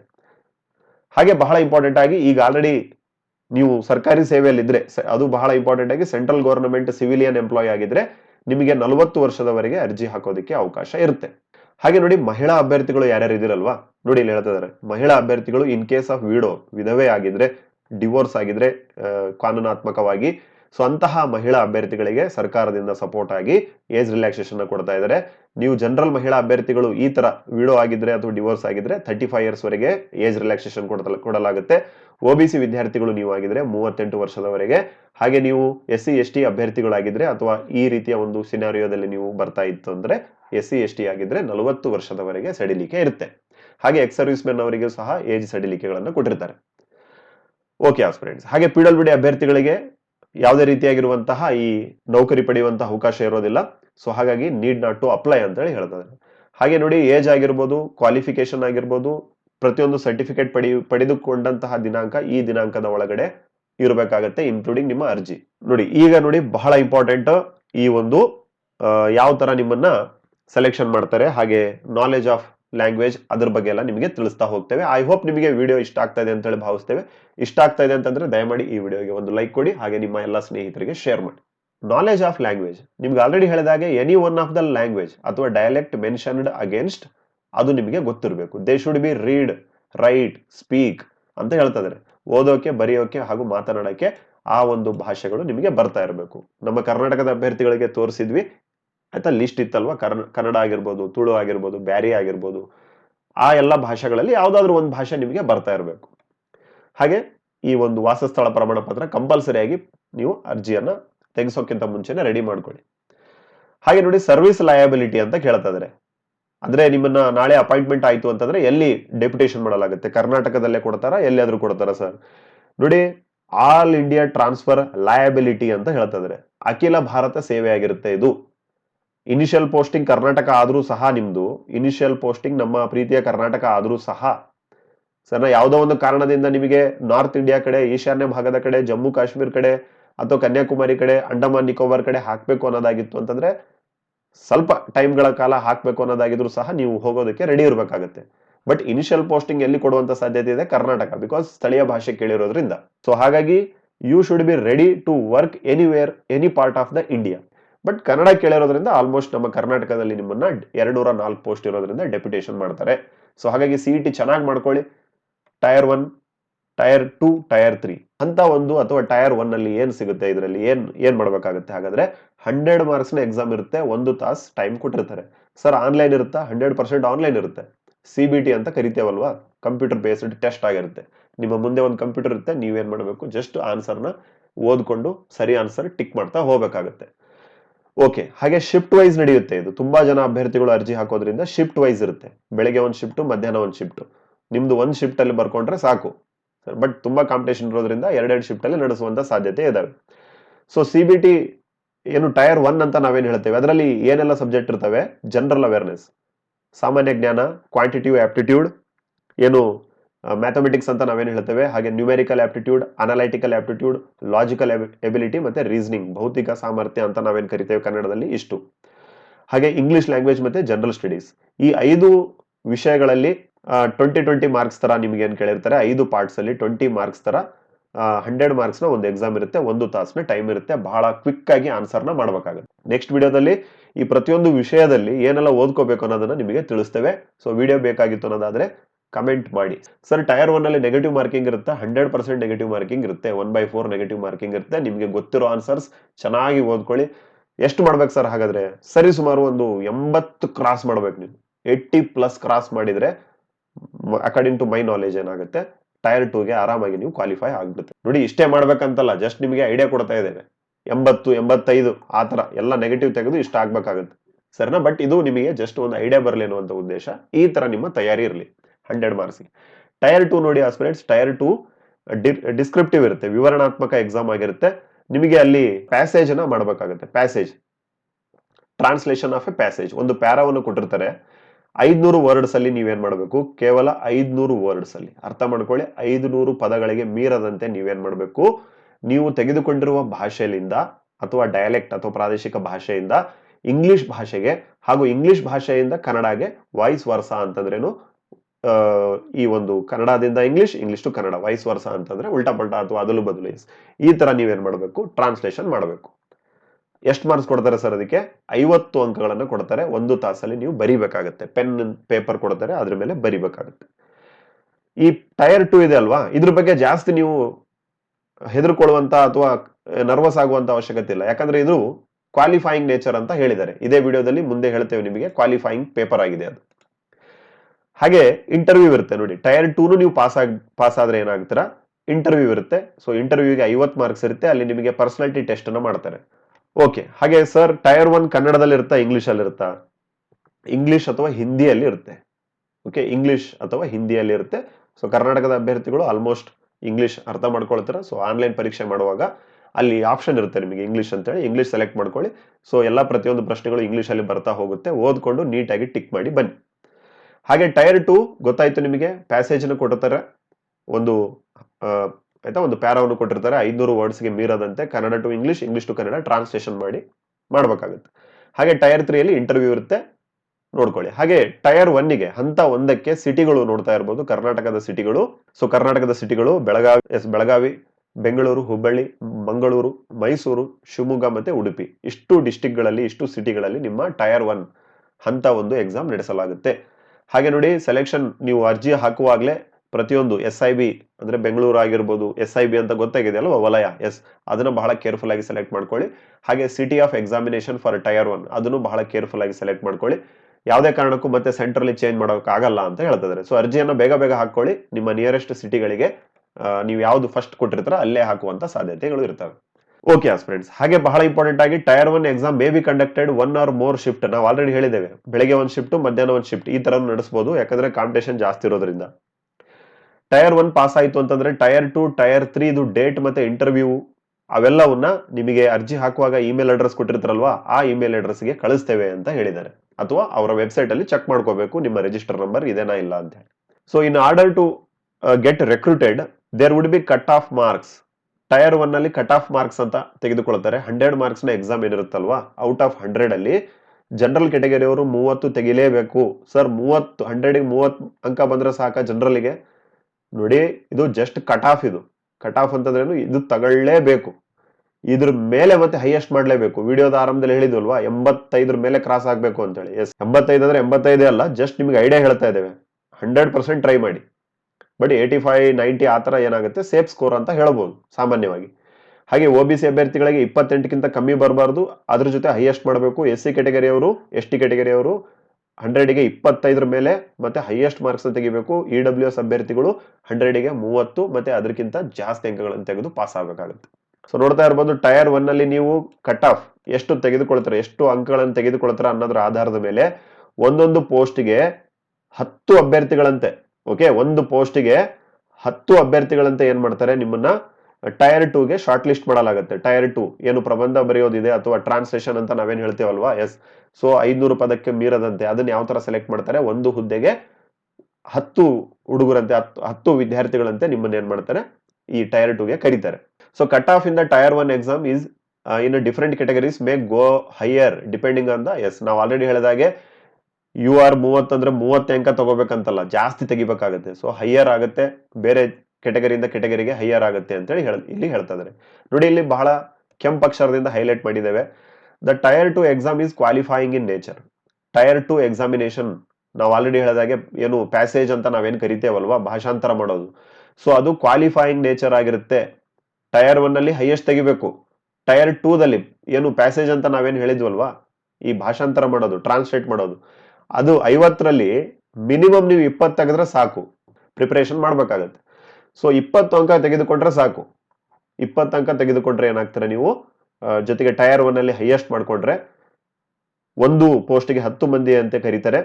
ಹಾಗೆ ಬಹಳ ಇಂಪಾರ್ಟೆಂಟ್ ಆಗಿ ಈಗ ಆಲ್ರೆಡಿ ನೀವು ಸರ್ಕಾರಿ ಸೇವೆಯಲ್ಲಿ ಇದ್ರೆ ಸ- ಅದು ಬಹಳ ಇಂಪಾರ್ಟೆಂಟ್ ಆಗಿ ಸೆಂಟ್ರಲ್ ಗವರ್ನಮೆಂಟ್ ಸಿವಿಲಿಯನ್ ಎಂಪ್ಲಾಯ್ ಆಗಿದ್ರೆ, ನಿಮಗೆ ನಲವತ್ತು ವರ್ಷದವರೆಗೆ ಅರ್ಜಿ ಹಾಕೋದಕ್ಕೆ ಅವಕಾಶ ಇರುತ್ತೆ. ಹಾಗೆ ನೋಡಿ ಮಹಿಳಾ ಅಭ್ಯರ್ಥಿಗಳು ಯಾರ್ಯಾರು ಇದಿರಲ್ವಾ ನೋಡಿ ಇಲ್ಲಿ ಹೇಳ್ತಾ ಇದಾರೆ. ಮಹಿಳಾ ಅಭ್ಯರ್ಥಿಗಳು ಇನ್ ಕೇಸ್ ಆಫ್ ವಿಡೋ ವಿಧವೆ ಆಗಿದ್ರೆ ಡಿವೋರ್ಸ್ ಆಗಿದ್ರೆ ಕಾನೂನಾತ್ಮಕವಾಗಿ ಸೊ ಅಂತಹ ಮಹಿಳಾ ಅಭ್ಯರ್ಥಿಗಳಿಗೆ ಸರ್ಕಾರದಿಂದ ಸಪೋರ್ಟ್ ಆಗಿ ಏಜ್ ರಿಲ್ಯಾಕ್ಸೇಷನ್ ಕೊಡ್ತಾ ಇದ್ದಾರೆ ನೀವು ಜನರಲ್ ಮಹಿಳಾ ಅಭ್ಯರ್ಥಿಗಳು ಈ ತರ ವಿಡೋ ಆಗಿದ್ರೆ ಅಥವಾ ಡಿವೋರ್ಸ್ ಆಗಿದ್ರೆ ಥರ್ಟಿ ಫೈವ್ ಇಯರ್ಸ್ ವರೆಗೆ ಏಜ್ ರಿಲ್ಯಾಕ್ಸೇಷನ್ ಕೊಡಲಾಗುತ್ತೆ. ಒ ಬಿ ಸಿ ವಿದ್ಯಾರ್ಥಿಗಳು ನೀವು ಆಗಿದ್ರೆ ಮೂವತ್ತೆಂಟು ವರ್ಷದವರೆಗೆ. ಹಾಗೆ ನೀವು ಎಸ್ ಸಿ ಎಸ್ ಟಿ ಅಭ್ಯರ್ಥಿಗಳಾಗಿದ್ರೆ ಅಥವಾ ಈ ರೀತಿಯ ಒಂದು ಸಿನಾರಿಯೋದಲ್ಲಿ ನೀವು ಬರ್ತಾ ಇತ್ತು ಅಂದ್ರೆ ಎಸ್ ಸಿ ಎಸ್ ಟಿ ಆಗಿದ್ರೆ ನಲವತ್ತು ವರ್ಷದವರೆಗೆ ಸಡಿಲಿಕೆ ಇರುತ್ತೆ. ಹಾಗೆ ಎಕ್ಸ್ ಸರ್ವಿಸ್ ಮೆನ್ ಅವರಿಗೂ ಸಹ ಏಜ್ ಸಡಿಲಿಕೆಗಳನ್ನು ಕೊಟ್ಟಿರ್ತಾರೆ. ಓಕೆ ಫ್ರೆಂಡ್ಸ್ ಹಾಗೆ ಪಿ ಡಬ್ಲ್ಯೂ ಡಿ ಅಭ್ಯರ್ಥಿಗಳಿಗೆ ಯಾವುದೇ ರೀತಿಯಾಗಿರುವಂತಹ ಈ ನೌಕರಿ ಪಡೆಯುವಂತಹ ಅವಕಾಶ ಇರೋದಿಲ್ಲ. ಸೊ ಹಾಗಾಗಿ ನೀಡ್ ನಾಟ್ ಟು ಅಪ್ಲೈ ಅಂತ ಹೇಳಿ ಹೇಳ್ತಾರೆ. ಹಾಗೆ ನೋಡಿ ಏಜ್ ಆಗಿರ್ಬೋದು ಕ್ವಾಲಿಫಿಕೇಶನ್ ಆಗಿರ್ಬೋದು, ಪ್ರತಿಯೊಂದು ಸರ್ಟಿಫಿಕೇಟ್ ಪಡಿ, ಪಡೆದುಕೊಂಡಂತಹ ದಿನಾಂಕ ಈ ದಿನಾಂಕದ ಒಳಗಡೆ ಇರಬೇಕಾಗತ್ತೆ ಇನ್ಕ್ಲೂಡಿಂಗ್ ನಿಮ್ಮ ಅರ್ಜಿ. ನೋಡಿ, ಈಗ ನೋಡಿ ಬಹಳ ಇಂಪಾರ್ಟೆಂಟ್ ಈ ಒಂದು ಯಾವ ತರ ನಿಮ್ಮನ್ನ ಸೆಲೆಕ್ಷನ್ ಮಾಡ್ತಾರೆ. ಹಾಗೆ ನಾಲೆಜ್ ಆಫ್ ಲ್ಯಾಂಗ್ವೇಜ್ ಅದ್ರ ಬಗ್ಗೆ ಎಲ್ಲ ನಿಮಗೆ ತಿಳಿಸ್ತಾ ಹೋಗ್ತೇವೆ. ಐ ಹೋಪ್ ನಿಮಗೆ ವಿಡಿಯೋ ಇಷ್ಟ ಆಗ್ತಾ ಇದೆ ಅಂತ ಹೇಳಿ ಭಾವಿಸ್ತೇವೆ. ಇಷ್ಟ ಆಗ್ತಾ ಇದೆ ಅಂತಂದ್ರೆ ದಯಮಾಡಿ ಈ ವಿಡಿಯೋಗೆ ಒಂದು ಲೈಕ್ ಕೊಡಿ. ಹಾಗೆ ನಿಮ್ಮ ಎಲ್ಲ ಸ್ನೇಹಿತರಿಗೆ ಶೇರ್ ಮಾಡಿ. ನಾಲೆಜ್ ಆಫ್ ಲ್ಯಾಂಗ್ವೇಜ್ ನಿಮ್ಗೆ ಆಲ್ರೆಡಿ ಹೇಳಿದಾಗೆ any one of the language ಅಥವಾ ಡೈಲೆಕ್ಟ್ ಮೆನ್ಷನ್ಡ್ ಅಗೇನ್ಸ್ಟ್ ಅದು ನಿಮಗೆ ಗೊತ್ತಿರಬೇಕು. They should be read write speak ಅಂತ ಹೇಳ್ತಾ ಇದಾರೆ. ಓದೋಕೆ, ಬರೆಯೋಕೆ ಹಾಗೂ ಮಾತನಾಡೋಕೆ ಆ ಒಂದು ಭಾಷೆಗಳು ನಿಮಗೆ ಬರ್ತಾ ಇರಬೇಕು. ನಮ್ಮ ಕರ್ನಾಟಕದ ಅಭ್ಯರ್ಥಿಗಳಿಗೆ ತೋರಿಸಿದ್ವಿ. ಆಯ್ತಾ ಲಿಸ್ಟ್ ಇತ್ತಲ್ವಾ? ಕರ್ ಕನ್ನಡ ಆಗಿರ್ಬೋದು, ತುಳು ಆಗಿರ್ಬೋದು, ಬ್ಯಾರಿ ಆಗಿರ್ಬೋದು, ಆ ಎಲ್ಲ ಭಾಷೆಗಳಲ್ಲಿ ಯಾವ್ದಾದ್ರು ಒಂದು ಭಾಷೆ ನಿಮಗೆ ಬರ್ತಾ ಇರಬೇಕು. ಹಾಗೆ ಈ ಒಂದು ವಾಸಸ್ಥಳ ಪ್ರಮಾಣ ಪತ್ರ ಕಂಪಲ್ಸರಿಯಾಗಿ ನೀವು ಅರ್ಜಿಯನ್ನ ತೆಗೆಸೋಕ್ಕಿಂತ ಮುಂಚೆನೆ ರೆಡಿ ಮಾಡ್ಕೊಳ್ಳಿ. ಹಾಗೆ ನೋಡಿ ಸರ್ವಿಸ್ ಲಯಬಿಲಿಟಿ ಅಂತ ಕೇಳ್ತಾ ಅಂದ್ರೆ ನಿಮ್ಮನ್ನ ನಾಳೆ ಅಪಾಯಿಂಟ್ಮೆಂಟ್ ಆಯ್ತು ಅಂತಂದ್ರೆ ಎಲ್ಲಿ ಡೆಪ್ಯುಟೇಷನ್ ಮಾಡಲಾಗುತ್ತೆ? ಕರ್ನಾಟಕದಲ್ಲೇ ಕೊಡ್ತಾರಾ, ಎಲ್ಲಿಯಾದ್ರೂ ಕೊಡ್ತಾರಾ ಸರ್ ನೋಡಿ ಆಲ್ ಇಂಡಿಯಾ ಟ್ರಾನ್ಸ್ಫರ್ ಲಯಬಿಲಿಟಿ ಅಂತ ಹೇಳ್ತಾ ಅಖಿಲ ಭಾರತ ಸೇವೆ ಆಗಿರುತ್ತೆ ಇದು. ಇನಿಷಿಯಲ್ ಪೋಸ್ಟಿಂಗ್ ಕರ್ನಾಟಕ ಆದರೂ ಸಹ ನಿಮ್ಮದು ಇನಿಷಿಯಲ್ ಪೋಸ್ಟಿಂಗ್ ನಮ್ಮ ಪ್ರೀತಿಯ ಕರ್ನಾಟಕ ಆದರೂ ಸಹ. ಸರ್ ಯಾವುದೋ ಒಂದು ಕಾರಣದಿಂದ ನಿಮಗೆ ನಾರ್ತ್ ಇಂಡಿಯಾ ಕಡೆ, ಈಶಾನ್ಯ ಭಾಗದ ಕಡೆ, ಜಮ್ಮು ಕಾಶ್ಮೀರ್ ಕಡೆ ಅಥವಾ ಕನ್ಯಾಕುಮಾರಿ ಕಡೆ, ಅಂಡಮಾನ್, ನಿಕೋಬಾರ್ ಕಡೆ ಹಾಕಬೇಕು ಅನ್ನೋದಾಗಿತ್ತು ಅಂತಂದ್ರೆ ಸ್ವಲ್ಪ ಟೈಮ್ಗಳ ಕಾಲ ಹಾಕಬೇಕು ಅನ್ನೋದಾಗಿದ್ರು ಸಹ ನೀವು ಹೋಗೋದಕ್ಕೆ ರೆಡಿ ಇರಬೇಕಾಗುತ್ತೆ. ಬಟ್ ಇನಿಷಿಯಲ್ ಪೋಸ್ಟಿಂಗ್ ಎಲ್ಲಿ ಕೊಡುವಂತ ಸಾಧ್ಯತೆ ಇದೆ? ಕರ್ನಾಟಕ ಬಿಕಾಸ್ ಸ್ಥಳೀಯ ಭಾಷೆ ಕೇಳಿರೋದ್ರಿಂದ. ಸೊ ಹಾಗಾಗಿ you should be ready to work anywhere any part of the India but Kannada ಕೇಳಿರೋದ್ರಿಂದ almost ನಮ್ಮ ಕರ್ನಾಟಕದಲ್ಲಿ ನಿಮ್ಮನ್ನ ಎರಡ್ನೂರ ನಾಲ್ಕು ಪೋಸ್ಟ್ ಇರೋದ್ರಿಂದ ಡೆಪ್ಯುಟೇಷನ್ ಮಾಡ್ತಾರೆ. ಸೊ ಹಾಗಾಗಿ ಸಿ ಟಿ ಚೆನ್ನಾಗಿ ಮಾಡ್ಕೊಳ್ಳಿ. Tier one tier two tier three ಅಂತ ಒಂದು ಅಥವಾ ಟೈರ್ ಒನ್ ಅಲ್ಲಿ ಏನ್ ಸಿಗುತ್ತೆ, ಇದರಲ್ಲಿ ಏನ್ ಏನ್ ಮಾಡ್ಬೇಕಾಗುತ್ತೆ? ಹಾಗಾದ್ರೆ ಹಂಡ್ರೆಡ್ ಮಾರ್ಕ್ಸ್ನ ಎಕ್ಸಾಮ್ ಇರುತ್ತೆ, ಒಂದು ತಾಸ್ ಟೈಮ್ ಕೊಟ್ಟಿರ್ತಾರೆ. ಸರ್ ಆನ್ಲೈನ್ ಇರುತ್ತಾ? ಹಂಡ್ರೆಡ್ ಪರ್ಸೆಂಟ್ ಆನ್ಲೈನ್ ಇರುತ್ತೆ. ಸಿ ಬಿ ಟಿ ಅಂತ ಕರಿತೇವಲ್ವಾ? ಕಂಪ್ಯೂಟರ್ ಬೇಸ್ಡ್ ಟೆಸ್ಟ್ ಆಗಿರುತ್ತೆ. ನಿಮ್ಮ ಮುಂದೆ ಒಂದು ಕಂಪ್ಯೂಟರ್ ಇರುತ್ತೆ, ನೀವೇನ್ ಮಾಡಬೇಕು? ಜಸ್ಟ್ ಆನ್ಸರ್ನ ಓದ್ಕೊಂಡು ಸರಿ ಆನ್ಸರ್ ಟಿಕ್ ಮಾಡ್ತಾ ಹೋಗ್ಬೇಕಾಗುತ್ತೆ. ಓಕೆ ಹಾಗೆ ಶಿಫ್ಟ್ ವೈಸ್ ನಡೆಯುತ್ತೆ ಇದು. ತುಂಬಾ ಜನ ಅಭ್ಯರ್ಥಿಗಳು ಅರ್ಜಿ ಹಾಕೋದ್ರಿಂದ ಶಿಫ್ಟ್ ವೈಸ್ ಇರುತ್ತೆ. ಬೆಳಗ್ಗೆ ಒಂದು ಶಿಫ್ಟ್ ಮಧ್ಯಾಹ್ನ ಒಂದು ಶಿಫ್ಟ್ ನಿಮ್ದು ಒಂದು ಶಿಫ್ಟ್ ಅಲ್ಲಿ ಬರ್ಕೊಂಡ್ರೆ ಸಾಕು. ಬಟ್ ತುಂಬಾ ಕಾಂಪಿಟೇಷನ್ ಇರೋದ್ರಿಂದ ಎರಡೆರಡು ಶಿಫ್ಟ್ ಅಲ್ಲಿ ನಡೆಸುವಂತ ಸಾಧ್ಯತೆ ಇದಾವೆ. ಸೊ ಸಿ ಬಿ ಟಿ ಏನು ಟೈರ್ ಒನ್ ಅಂತ ನಾವೇನ್ ಹೇಳ್ತೇವೆ? ಅದರಲ್ಲಿ ಏನೆಲ್ಲ ಸಬ್ಜೆಕ್ಟ್ ಇರ್ತವೆ? ಜನರಲ್ ಅವೇರ್ನೆಸ್ ಸಾಮಾನ್ಯ ಜ್ಞಾನ ಕ್ವಾಂಟಿಟಿವ್ ಆಪ್ಟಿಟ್ಯೂಡ್ ಏನು ಮ್ಯಾಥಮೆಟಿಕ್ಸ್ ಅಂತ ನಾವೇನು ಹೇಳ್ತೇವೆ, ಹಾಗೆ numerical aptitude analytical aptitude logical ability ಮತ್ತೆ ರೀಸನಿಂಗ್ ಭೌತಿಕ ಸಾಮರ್ಥ್ಯ ಅಂತ ನಾವೇನು ಕರಿತೇವೆ ಕನ್ನಡದಲ್ಲಿ ಇಷ್ಟು. ಹಾಗೆ ಇಂಗ್ಲಿಷ್ ಲ್ಯಾಂಗ್ವೇಜ್ ಮತ್ತೆ ಜನರಲ್ ಸ್ಟಡೀಸ್ ಈ ಐದು ವಿಷಯಗಳಲ್ಲಿ ಟ್ವೆಂಟಿ ಟ್ವೆಂಟಿ ಮಾರ್ಕ್ಸ್ ತರ ನಿಮ್ಗೆ ಏನ್ ಕೇಳಿರ್ತಾರೆ, ಐದು ಪಾರ್ಟ್ಸ್ ಅಲ್ಲಿ ಟ್ವೆಂಟಿ ಮಾರ್ಕ್ಸ್ ಥರ ಹಂಡ್ರೆಡ್ ಮಾರ್ಕ್ಸ್ನ ಒಂದು ಎಕ್ಸಾಮ್ ಇರುತ್ತೆ, ಒಂದು ತಾಸಿನ ಟೈಮ್ ಇರುತ್ತೆ, ಬಹಳ ಕ್ವಿಕ್ ಆಗಿ ಆನ್ಸರ್ನ ಮಾಡಬೇಕಾಗುತ್ತೆ. ನೆಕ್ಸ್ಟ್ ವಿಡಿಯೋದಲ್ಲಿ ಈ ಪ್ರತಿಯೊಂದು ವಿಷಯದಲ್ಲಿ ಏನೆಲ್ಲ ಓದ್ಕೋಬೇಕು ಅನ್ನೋದನ್ನ ನಿಮಗೆ ತಿಳಿಸ್ತೇವೆ. ಸೊ ವಿಡಿಯೋ ಬೇಕಾಗಿತ್ತು ಅನ್ನೋದಾದ್ರೆ ಕಮೆಂಟ್ ಮಾಡಿ. ಸರ್ ಟೈರ್ ಒನ್ ಅಲ್ಲಿ ನೆಗೆಟಿವ್ ಮಾರ್ಕಿಂಗ್ ಇರುತ್ತೆ ಹಂಡ್ರೆಡ್ ಪರ್ಸೆಂಟ್ ನೆಗೆಟಿವ್ ಮಾರ್ಕಿಂಗ್ ಇರುತ್ತೆ one by four negative marking ಇರುತ್ತೆ. ನಿಮಗೆ ಗೊತ್ತಿರೋ ಆನ್ಸರ್ಸ್ ಚೆನ್ನಾಗಿ ಓದ್ಕೊಳ್ಳಿ. ಎಷ್ಟು ಮಾಡ್ಬೇಕು ಸರ್ ಹಾಗಾದ್ರೆ? ಸರಿ, ಸುಮಾರು ಒಂದು ಎಂಬತ್ತು ಕ್ರಾಸ್ ಮಾಡ್ಬೇಕು ನೀವು. ಏಯ್ಟಿ ಪ್ಲಸ್ ಕ್ರಾಸ್ ಮಾಡಿದ್ರೆ ಅಕಾರ್ಡಿಂಗ್ ಟು ಮೈ ನಾಲೆಜ್ ಏನಾಗುತ್ತೆ? ಟೈರ್ ಟೂಗೆ ಆರಾಮಾಗಿ ನೀವು ಕ್ವಾಲಿಫೈ ಆಗ್ಬಿಡುತ್ತೆ. ನೋಡಿ, ಇಷ್ಟೇ ಮಾಡ್ಬೇಕಂತಲ್ಲ ಜಸ್ಟ್ ನಿಮಗೆ ಐಡಿಯಾ ಕೊಡ್ತಾ ಇದ್ದೇವೆ. ಎಂಬತ್ತು, ಎಂಬತ್ತೈದು, ಆ ಥರ ಎಲ್ಲ ನೆಗೆಟಿವ್ ತೆಗೆದು ಇಷ್ಟ ಆಗ್ಬೇಕಾಗುತ್ತೆ. ಸರಿನಾ? ಬಟ್ ಇದು ನಿಮಗೆ ಜಸ್ಟ್ ಒಂದು ಐಡಿಯಾ ಬರಲಿ ಅನ್ನುವಂಥ ಉದ್ದೇಶ. ಈ ತರ ನಿಮ್ಮ ತಯಾರಿ ಇರಲಿ. Hundred marks. ಟೈರ್ ಟೂ ನೋಡಿ ಆಸ್ಪಿರೆಂಟ್ಸ್ ಟೈರ್ ಟು ಡಿಸ್ಕ್ರಿಪ್ಟಿವ್ ಇರುತ್ತೆ, ವಿವರಣಾತ್ಮಕ ಎಕ್ಸಾಮ್ ಆಗಿರುತ್ತೆ. ನಿಮಗೆ ಅಲ್ಲಿ ಪ್ಯಾಸೇಜ್ ಅನ್ನ ಮಾಡಬೇಕಾಗುತ್ತೆ passage translation of a passage ಒಂದು ಪ್ಯಾರಾವನ್ನು ಕೊಟ್ಟಿರ್ತಾರೆ. ಐದ್ನೂರು ವರ್ಡ್ಸ್ ಅಲ್ಲಿ ನೀವೇನ್ ಮಾಡಬೇಕು? ಕೇವಲ ಐದ್ನೂರು ವರ್ಡ್ಸ್ ಅಲ್ಲಿ. ಅರ್ಥ ಮಾಡ್ಕೊಳ್ಳಿ, ಐದುನೂರು ಪದಗಳಿಗೆ ಮೀರದಂತೆ ನೀವೇನ್ ಮಾಡಬೇಕು? ನೀವು ತೆಗೆದುಕೊಂಡಿರುವ ಭಾಷೆಯಿಂದ ಅಥವಾ ಡಯಾಲೆಕ್ಟ್ ಅಥವಾ ಪ್ರಾದೇಶಿಕ ಭಾಷೆಯಿಂದ ಇಂಗ್ಲಿಷ್ ಭಾಷೆಗೆ ಹಾಗೂ ಇಂಗ್ಲಿಷ್ ಭಾಷೆಯಿಂದ ಕನ್ನಡಗೆ ವಾಯ್ಸ್ ವರ್ಸ ಅಂತಂದ್ರೇನು? ಈ ಒಂದು ಕನ್ನಡದಿಂದ English English to Kannada vice versa ಅಂತಂದ್ರೆ ಉಲ್ಟಾ ಪಲ್ಟಾ ಅಥವಾ ಅದಲು ಬದಲು. ಈ ತರ ನೀವೇನ್ ಮಾಡಬೇಕು? ಟ್ರಾನ್ಸ್ಲೇಷನ್ ಮಾಡಬೇಕು. ಎಷ್ಟು ಮಾರ್ಕ್ಸ್ ಕೊಡ್ತಾರೆ ಸರ್ ಅದಕ್ಕೆ? ಐವತ್ತು ಅಂಕಗಳನ್ನು ಕೊಡ್ತಾರೆ. ಒಂದು ತಾಸಲ್ಲಿ ನೀವು ಬರಿಬೇಕಾಗತ್ತೆ. ಪೆನ್ ಪೇಪರ್ ಕೊಡ್ತಾರೆ. ಅದ್ರ ಮೇಲೆ ಬರಿಬೇಕಾಗತ್ತೆ. ಈ ಟೈರ್ ಟು ಇದೆ ಅಲ್ವಾ? ಇದ್ರ ಬಗ್ಗೆ ಜಾಸ್ತಿ ನೀವು ಹೆದರ್ಕೊಳ್ಳುವಂತ ಅಥವಾ ನರ್ವಸ್ ಆಗುವಂತ ಅವಶ್ಯಕತೆ ಇಲ್ಲ. ಯಾಕಂದ್ರೆ ಇದು ಕ್ವಾಲಿಫೈಯಿಂಗ್ ನೇಚರ್ ಅಂತ ಹೇಳಿದ್ದಾರೆ. ಇದೇ ವಿಡಿಯೋದಲ್ಲಿ ಮುಂದೆ ಹೇಳ್ತೇವೆ ನಿಮಗೆ ಕ್ವಾಲಿಫೈಯಿಂಗ್ ಪೇಪರ್ ಆಗಿದೆ ಅದು. ಹಾಗೆ ಇಂಟರ್ವ್ಯೂ ಇರುತ್ತೆ ನೋಡಿ. ಟೈರ್ ಟೂನು ನೀವು ಪಾಸ್ ಆಗ ಪಾಸ್ ಆದರೆ ಏನಾಗ್ತೀರಾ ಇಂಟರ್ವ್ಯೂ ಇರುತ್ತೆ. ಸೊ ಇಂಟರ್ವ್ಯೂಗೆ ಐವತ್ತು ಮಾರ್ಕ್ಸ್ ಇರುತ್ತೆ. ಅಲ್ಲಿ ನಿಮಗೆ ಪರ್ಸನಾಲಿಟಿ ಟೆಸ್ಟ್ ಅನ್ನು ಮಾಡ್ತಾರೆ. ಓಕೆ ಹಾಗೆ ಸರ್ ಟೈರ್ ಒನ್ ಕನ್ನಡದಲ್ಲಿ ಇರುತ್ತಾ ಇಂಗ್ಲಿಷ್ ಅಲ್ಲಿ ಇರುತ್ತಾ? ಇಂಗ್ಲಿಷ್ ಅಥವಾ ಹಿಂದಿಯಲ್ಲಿ ಇರುತ್ತೆ. ಓಕೆ ಇಂಗ್ಲಿಷ್ ಅಥವಾ ಹಿಂದಿಯಲ್ಲಿ ಇರುತ್ತೆ. ಸೊ ಕರ್ನಾಟಕದ ಅಭ್ಯರ್ಥಿಗಳು ಆಲ್ಮೋಸ್ಟ್ ಇಂಗ್ಲಿಷ್ ಅರ್ಥ ಮಾಡ್ಕೊಳ್ತಾರೆ? ಸೊ ಆನ್ಲೈನ್ ಪರೀಕ್ಷೆ ಮಾಡುವಾಗ ಅಲ್ಲಿ ಆಪ್ಷನ್ ಇರುತ್ತೆ ನಿಮಗೆ ಇಂಗ್ಲಿಷ್ ಅಂತೇಳಿ. ಇಂಗ್ಲಿಷ್ ಸೆಲೆಕ್ಟ್ ಮಾಡ್ಕೊಳ್ಳಿ. ಸೊ ಎಲ್ಲ ಪ್ರತಿಯೊಂದು ಪ್ರಶ್ನೆಗಳು ಇಂಗ್ಲೀಷಲ್ಲಿ ಬರ್ತಾ ಹೋಗುತ್ತೆ. ಓದ್ಕೊಂಡು ನೀಟಾಗಿ ಟಿಕ್ ಮಾಡಿ ಬನ್ನಿ. ಹಾಗೆ ಟೈರ್ ಟು ಗೊತ್ತಾಯ್ತು ನಿಮಗೆ ಪ್ಯಾಸೇಜ್ ಕೊಟ್ಟಿರ್ತಾರೆ. ಒಂದು ಆಯಿತಾ ಆಯ್ತಾ, ಒಂದು ಪ್ಯಾರಾವನ್ನು ಕೊಟ್ಟಿರ್ತಾರೆ. ಐನೂರು ವರ್ಡ್ಸ್ಗೆ ಮೀರದಂತೆ Kannada to English English to Kannada translation ಮಾಡಿ ಮಾಡಬೇಕಾಗುತ್ತೆ. ಹಾಗೆ ಟೈರ್ ತ್ರೀಯಲ್ಲಿ ಇಂಟರ್ವ್ಯೂ ಇರುತ್ತೆ, ನೋಡ್ಕೊಳ್ಳಿ. ಹಾಗೆ ಟೈರ್ ಒನ್ನಿಗೆ ಹಂತ ಒಂದಕ್ಕೆ ಸಿಟಿಗಳು ನೋಡ್ತಾ ಇರ್ಬೋದು, ಕರ್ನಾಟಕದ ಸಿಟಿಗಳು. ಸೊ ಕರ್ನಾಟಕದ ಸಿಟಿಗಳು ಬೆಳಗಾವಿ, ಎಸ್, ಬೆಳಗಾವಿ, ಬೆಂಗಳೂರು, ಹುಬ್ಬಳ್ಳಿ, ಮಂಗಳೂರು, ಮೈಸೂರು, ಶಿವಮೊಗ್ಗ ಮತ್ತೆ ಉಡುಪಿ. ಇಷ್ಟು ಡಿಸ್ಟಿಕ್ಗಳಲ್ಲಿ ಇಷ್ಟು ಸಿಟಿಗಳಲ್ಲಿ ನಿಮ್ಮ ಟೈರ್ ಒನ್ ಹಂತ ಒಂದು ಎಕ್ಸಾಮ್ ನಡೆಸಲಾಗುತ್ತೆ. ಹಾಗೆ ನೋಡಿ ಸೆಲೆಕ್ಷನ್ ನೀವು ಅರ್ಜಿ ಹಾಕುವಾಗಲೇ ಪ್ರತಿಯೊಂದು ಎಸ್ ಐ ಬಿ ಅಂದ್ರೆ ಬೆಂಗಳೂರು ಆಗಿರ್ಬೋದು ಎಸ್ ಐ ಬಿ ಅಂತ ಗೊತ್ತಾಗಿದೆ ಅಲ್ವಾ, ವಲಯ? ಎಸ್ ಅದನ್ನು ಬಹಳ ಕೇರ್ಫುಲ್ ಆಗಿ ಸೆಲೆಕ್ಟ್ ಮಾಡ್ಕೊಳ್ಳಿ. ಹಾಗೆ city of examination for tier one ಅದನ್ನು ಬಹಳ ಕೇರ್ಫುಲ್ ಆಗಿ ಸೆಲೆಕ್ಟ್ ಮಾಡ್ಕೊಳ್ಳಿ. ಯಾವುದೇ ಕಾರಣಕ್ಕೂ ಮತ್ತೆ ಸೆಂಟ್ರಲ್ಲಿ ಚೇಂಜ್ ಮಾಡೋಕೆ ಆಗಲ್ಲ ಅಂತ ಹೇಳ್ತಿದ್ದಾರೆ. ಸೊ ಅರ್ಜಿಯನ್ನು ಬೇಗ ಬೇಗ ಹಾಕ್ಕೊಳ್ಳಿ. ನಿಮ್ಮ ನಿಯರೆಸ್ಟ್ ಸಿಟಿಗಳಿಗೆ ನೀವು ಯಾವ್ದು ಫಸ್ಟ್ ಕೊಟ್ಟಿರ್ತಾರೋ ಅಲ್ಲೇ ಹಾಕುವಂತ ಸಾಧ್ಯತೆಗಳು ಇರ್ತವೆ. ಓಕೆ ಫ್ರೆಂಡ್ಸ್ ಹಾಗೆ ಬಹಳ ಇಂಪಾರ್ಟೆಂಟ್ ಆಗಿ tier one exam may be conducted one or more shift ನಾವು ಆಲ್ರೆಡಿ ಹೇಳಿದ್ದೇವೆ. ಬೆಳಗ್ಗೆ ಒಂದು ಶಿಫ್ಟ್ ಮಧ್ಯಾಹ್ನ ಒಂದು ಶಿಫ್ಟ್ ಈ ತರ ನಡೆಸಬಹುದು ಯಾಕಂದ್ರೆ ಕಾಂಪಿಟೇಷನ್ ಜಾಸ್ತಿ ಇರೋದ್ರಿಂದ. ಟೈರ್ ಒನ್ ಪಾಸ್ ಆಯಿತು ಅಂತಂದ್ರೆ ಟೈರ್ ಟು ಟೈರ್ ತ್ರೀ ಇದು ಡೇಟ್ ಮತ್ತೆ ಇಂಟರ್ವ್ಯೂ ಅವೆಲ್ಲವನ್ನ ನಿಮಗೆ ಅರ್ಜಿ ಹಾಕುವಾಗ ಇಮೇಲ್ ಅಡ್ರೆಸ್ ಕೊಟ್ಟಿರ್ತಾರಲ್ವಾ, ಆ ಇಮೇಲ್ ಅಡ್ರೆಸ್ಗೆ ಕಳಿಸ್ತೇವೆ ಅಂತ ಹೇಳಿದ್ದಾರೆ. ಅಥವಾ ಅವರ ವೆಬ್ಸೈಟ್ ಅಲ್ಲಿ ಚೆಕ್ ಮಾಡ್ಕೋಬೇಕು. ನಿಮ್ಮ ರಿಜಿಸ್ಟರ್ ನಂಬರ್ ಇದೇನಾ ಇಲ್ಲ ಅಂತ ಹೇಳಿ. So in order to get recruited there would be cut off marks tier one ಅಲ್ಲಿ ಕಟ್ ಆಫ್ ಮಾರ್ಕ್ಸ್ ಅಂತ ತೆಗೆದುಕೊಳ್ತಾರೆ ಹಂಡ್ರೆಡ್ ಮಾರ್ಕ್ಸ್ನ ಎಕ್ಸಾಮ್ ಏನಿರುತ್ತಲ್ವಾ? ಔಟ್ ಆಫ್ ಹಂಡ್ರೆಡ್ ಅಲ್ಲಿ ಜನರಲ್ ಕೆಟಗರಿಯವರು ಮೂವತ್ತು ತೆಗಿಲೇಬೇಕು. ಸರ್ ಮೂವತ್ತು ಹಂಡ್ರೆಡ್ ಮೂವತ್ತು ಅಂಕ ಬಂದ್ರೆ ಸಾಕ ಜನರಲ್ಗೆ ನೋಡಿ, ಇದು ಜಸ್ಟ್ ಕಟ್ ಆಫ್ ಇದು. ಕಟ್ ಆಫ್ ಅಂತಂದ್ರೇನು ಇದು ತಗೊಳ್ಳೇಬೇಕು. ಇದ್ರ ಮೇಲೆ ಮತ್ತೆ ಹೈಯೆಸ್ಟ್ ಮಾಡ್ಲೇಬೇಕು. ವಿಡಿಯೋದ ಆರಂಭದಲ್ಲಿ ಹೇಳಿದ್ವಲ್ವಾ? ಎಂಬತ್ತೈದ್ರ ಮೇಲೆ ಕ್ರಾಸ್ ಆಗಬೇಕು ಅಂತ ಹೇಳಿ ಎಸ್ ಎಂಬತ್ತೈದು ಅಂದ್ರೆ ಎಂಬತ್ತೈದೇ ಅಲ್ಲ ಜಸ್ಟ್ ನಿಮ್ಗೆ ಐಡಿಯಾ ಹೇಳ್ತಾ ಇದ್ದೇವೆ. ಹಂಡ್ರೆಡ್ ಪರ್ಸೆಂಟ್ ಟ್ರೈ ಮಾಡಿ. ಬಟ್ ಏಯ್ಟಿ ಫೈವ್ ನೈಂಟಿ ಆ ಥರ ಏನಾಗುತ್ತೆ? ಸೇಫ್ ಸ್ಕೋರ್ ಅಂತ ಹೇಳ್ಬೋದು, ಸಾಮಾನ್ಯವಾಗಿ. ಹಾಗೆ ಒ ಬಿ ಸಿ ಅಭ್ಯರ್ಥಿಗಳಿಗೆ ಇಪ್ಪತ್ತೆಂಟಕ್ಕಿಂತ ಕಮ್ಮಿ ಬರಬಾರ್ದು. ಅದ್ರ ಜೊತೆ ಹೈಯೆಸ್ಟ್ ಮಾಡಬೇಕು. ಎಸ್ ಸಿ ಕೆಟಗರಿಯವರು ಎಸ್ ಟಿ ಕೆಟಗರಿಯವರು ಹಂಡ್ರೆಡಿಗೆ ಇಪ್ಪತ್ತೈದರ ಮೇಲೆ ಮತ್ತೆ ಹೈಯೆಸ್ಟ್ ಮಾರ್ಕ್ಸ್ ತೆಗಿಬೇಕು. ಇ ಡಬ್ಲ್ಯೂ ಎಸ್ ಅಭ್ಯರ್ಥಿಗಳು ಹಂಡ್ರೆಡಿಗೆ ಮೂವತ್ತು ಮತ್ತೆ ಅದಕ್ಕಿಂತ ಜಾಸ್ತಿ ಅಂಕಗಳನ್ನು ತೆಗೆದು ಪಾಸ್ ಆಗಬೇಕಾಗುತ್ತೆ. ಸೊ ನೋಡ್ತಾ ಇರ್ಬೋದು ಟೈರ್ ಒನ್ ಅಲ್ಲಿ ನೀವು ಕಟ್ ಆಫ್ ಎಷ್ಟು ತೆಗೆದುಕೊಳ್ತಾರೆ, ಎಷ್ಟು ಅಂಕಗಳನ್ನು ತೆಗೆದುಕೊಳ್ತಾರೆ ಅನ್ನೋದ್ರ ಆಧಾರದ ಮೇಲೆ ಒಂದೊಂದು ಪೋಸ್ಟ್ಗೆ ಹತ್ತು ಅಭ್ಯರ್ಥಿಗಳಂತೆ ಓಕೆ ಒಂದು ಪೋಸ್ಟ್ಗೆ ಹತ್ತು ಅಭ್ಯರ್ಥಿಗಳಂತೆ ಏನು ಮಾಡ್ತಾರೆ? ನಿಮ್ಮನ್ನ ಟೈರ್ ಟೂಗೆ ಶಾರ್ಟ್ ಲಿಸ್ಟ್ ಮಾಡಲಾಗುತ್ತೆ. ಟೈರ್ ಟು ಏನು ಪ್ರಬಂಧ ಬರೆಯೋದಿದೆ ಅಥವಾ ಟ್ರಾನ್ಸ್ಲೇಷನ್ ಅಂತ ನಾವೇನು ಹೇಳ್ತೇವಲ್ವಾ? ಎಸ್ ಸೊ ಐದ್ನೂರು ಪದಕ್ಕೆ ಮೀರದಂತೆ, ಅದನ್ನ ಯಾವ ತರ ಸೆಲೆಕ್ಟ್ ಮಾಡ್ತಾರೆ? ಒಂದು ಹುದ್ದೆಗೆ ಹತ್ತು ಹುಡುಗರಂತೆ, ಹತ್ತು ಹತ್ತು ವಿದ್ಯಾರ್ಥಿಗಳಂತೆ ನಿಮ್ಮನ್ನ ಏನು ಮಾಡ್ತಾರೆ? ಈ ಟೈರ್ ಟೂಗೆ ಕರೀತಾರೆ. So cut off in the tier one exam is in different categories may go higher depending on the S ನಾವು ಆಲ್ರೆಡಿ ಹೇಳಿದಾಗೆ ಯು ಆರ್ ಮೂವತ್ತಂದ್ರೆ ಮೂವತ್ತು ಅಂಕ ತಗೋಬೇಕಂತಲ್ಲ, ಜಾಸ್ತಿ ತೆಗಿಬೇಕಾಗುತ್ತೆ. ಸೊ ಹೈಯರ್ ಆಗುತ್ತೆ, ಬೇರೆ ಕೆಟಗರಿಯಿಂದ ಕೆಟಗರಿಗೆ ಹೈಯರ್ ಆಗುತ್ತೆ ಅಂತೇಳಿ ಹೇಳ, ಇಲ್ಲಿ ಹೇಳ್ತಾ ಇದ್ದಾರೆ ನೋಡಿ, ಇಲ್ಲಿ ಬಹಳ ಕೆಂಪು ಅಕ್ಷರದಿಂದ ಹೈಲೈಟ್ ಮಾಡಿದ್ದೇವೆ. The tier two exam is qualifying in nature tier two examination ನಾವು ಆಲ್ರೆಡಿ ಹೇಳಿದಾಗೆ ಏನು ಪ್ಯಾಸೇಜ್ ಅಂತ ನಾವೇನು ಕರಿತೇವಲ್ವಾ? ಭಾಷಾಂತರ ಮಾಡೋದು. ಸೊ ಅದು ಕ್ವಾಲಿಫೈಯಿಂಗ್ ನೇಚರ್ ಆಗಿರುತ್ತೆ. ಟೈರ್ ಒನ್ ಅಲ್ಲಿ ಹೈಯೆಸ್ಟ್ ತೆಗಿಬೇಕು. ಟೈರ್ ಟೂದಲ್ಲಿ ಏನು ಪ್ಯಾಸೇಜ್ ಅಂತ ನಾವೇನು ಹೇಳಿದ್ವಲ್ವಾ? ಈ ಭಾಷಾಂತರ ಮಾಡೋದು ಟ್ರಾನ್ಸ್ಲೇಟ್ ಮಾಡೋದು. ಅದು ಐವತ್ತರಲ್ಲಿ ಮಿನಿಮಮ್ ನೀವು ಇಪ್ಪತ್ತು ತೆಗೆದ್ರೆ ಸಾಕು. ಪ್ರಿಪರೇಷನ್ ಮಾಡಬೇಕಾಗತ್ತೆ. ಸೊ ಇಪ್ಪತ್ತು ಅಂಕ ತೆಗೆದುಕೊಂಡ್ರೆ ಸಾಕು. ಇಪ್ಪತ್ತು ಅಂಕ ತೆಗೆದುಕೊಂಡ್ರೆ ಏನಾಗ್ತಾರೆ ನೀವು? ಜೊತೆಗೆ ಟೈರ್ ಒನ್ ಅಲ್ಲಿ ಹೈಯೆಸ್ಟ್ ಮಾಡಿಕೊಂಡ್ರೆ ಒಂದು ಪೋಸ್ಟ್ಗೆ ಹತ್ತು ಮಂದಿ ಅಂತ ಕರೀತಾರೆ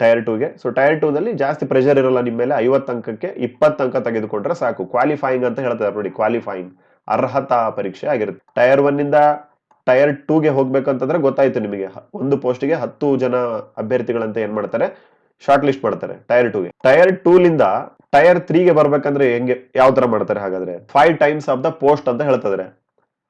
ಟೈರ್ ಟೂಗೆ ಸೊ ಟೈರ್ ಟೂದಲ್ಲಿ ಜಾಸ್ತಿ ಪ್ರೆಷರ್ ಇರಲ್ಲ ನಿಮ್ಮ ಮೇಲೆ. ಐವತ್ತು ಅಂಕಕ್ಕೆ ಇಪ್ಪತ್ತು ಅಂಕ ತೆಗೆದುಕೊಂಡ್ರೆ ಸಾಕು. ಕ್ವಾಲಿಫೈಯಿಂಗ್ ಅಂತ ಹೇಳ್ತಾರೆ ನೋಡಿ ಕ್ವಾಲಿಫೈಯಿಂಗ್ ಅರ್ಹತಾ ಪರೀಕ್ಷೆ ಆಗಿರುತ್ತೆ. ಟೈರ್ ಒನ್ನಿಂದ ಟೈರ್ ಟೂಗೆ ಹೋಗ್ಬೇಕಂತಂದ್ರೆ ಗೊತ್ತಾಯ್ತು ನಿಮಗೆ. ಒಂದು ಪೋಸ್ಟ್ಗೆ ಹತ್ತು ಜನ ಅಭ್ಯರ್ಥಿಗಳಂತ ಏನ್ ಮಾಡ್ತಾರೆ? ಶಾರ್ಟ್ ಲಿಸ್ಟ್ ಮಾಡ್ತಾರೆ ಟೈರ್ ಟೂಗೆ ಟೈರ್ ಟೂಲಿಂದ ಟೈರ್ ತ್ರೀಗೆ ಬರ್ಬೇಕಂದ್ರೆ ಹೆಂಗೆ, ಯಾವ ತರ ಮಾಡ್ತಾರೆ ಹಾಗಾದ್ರೆ? Five times of the post ಅಂತ ಹೇಳ್ತಾರೆ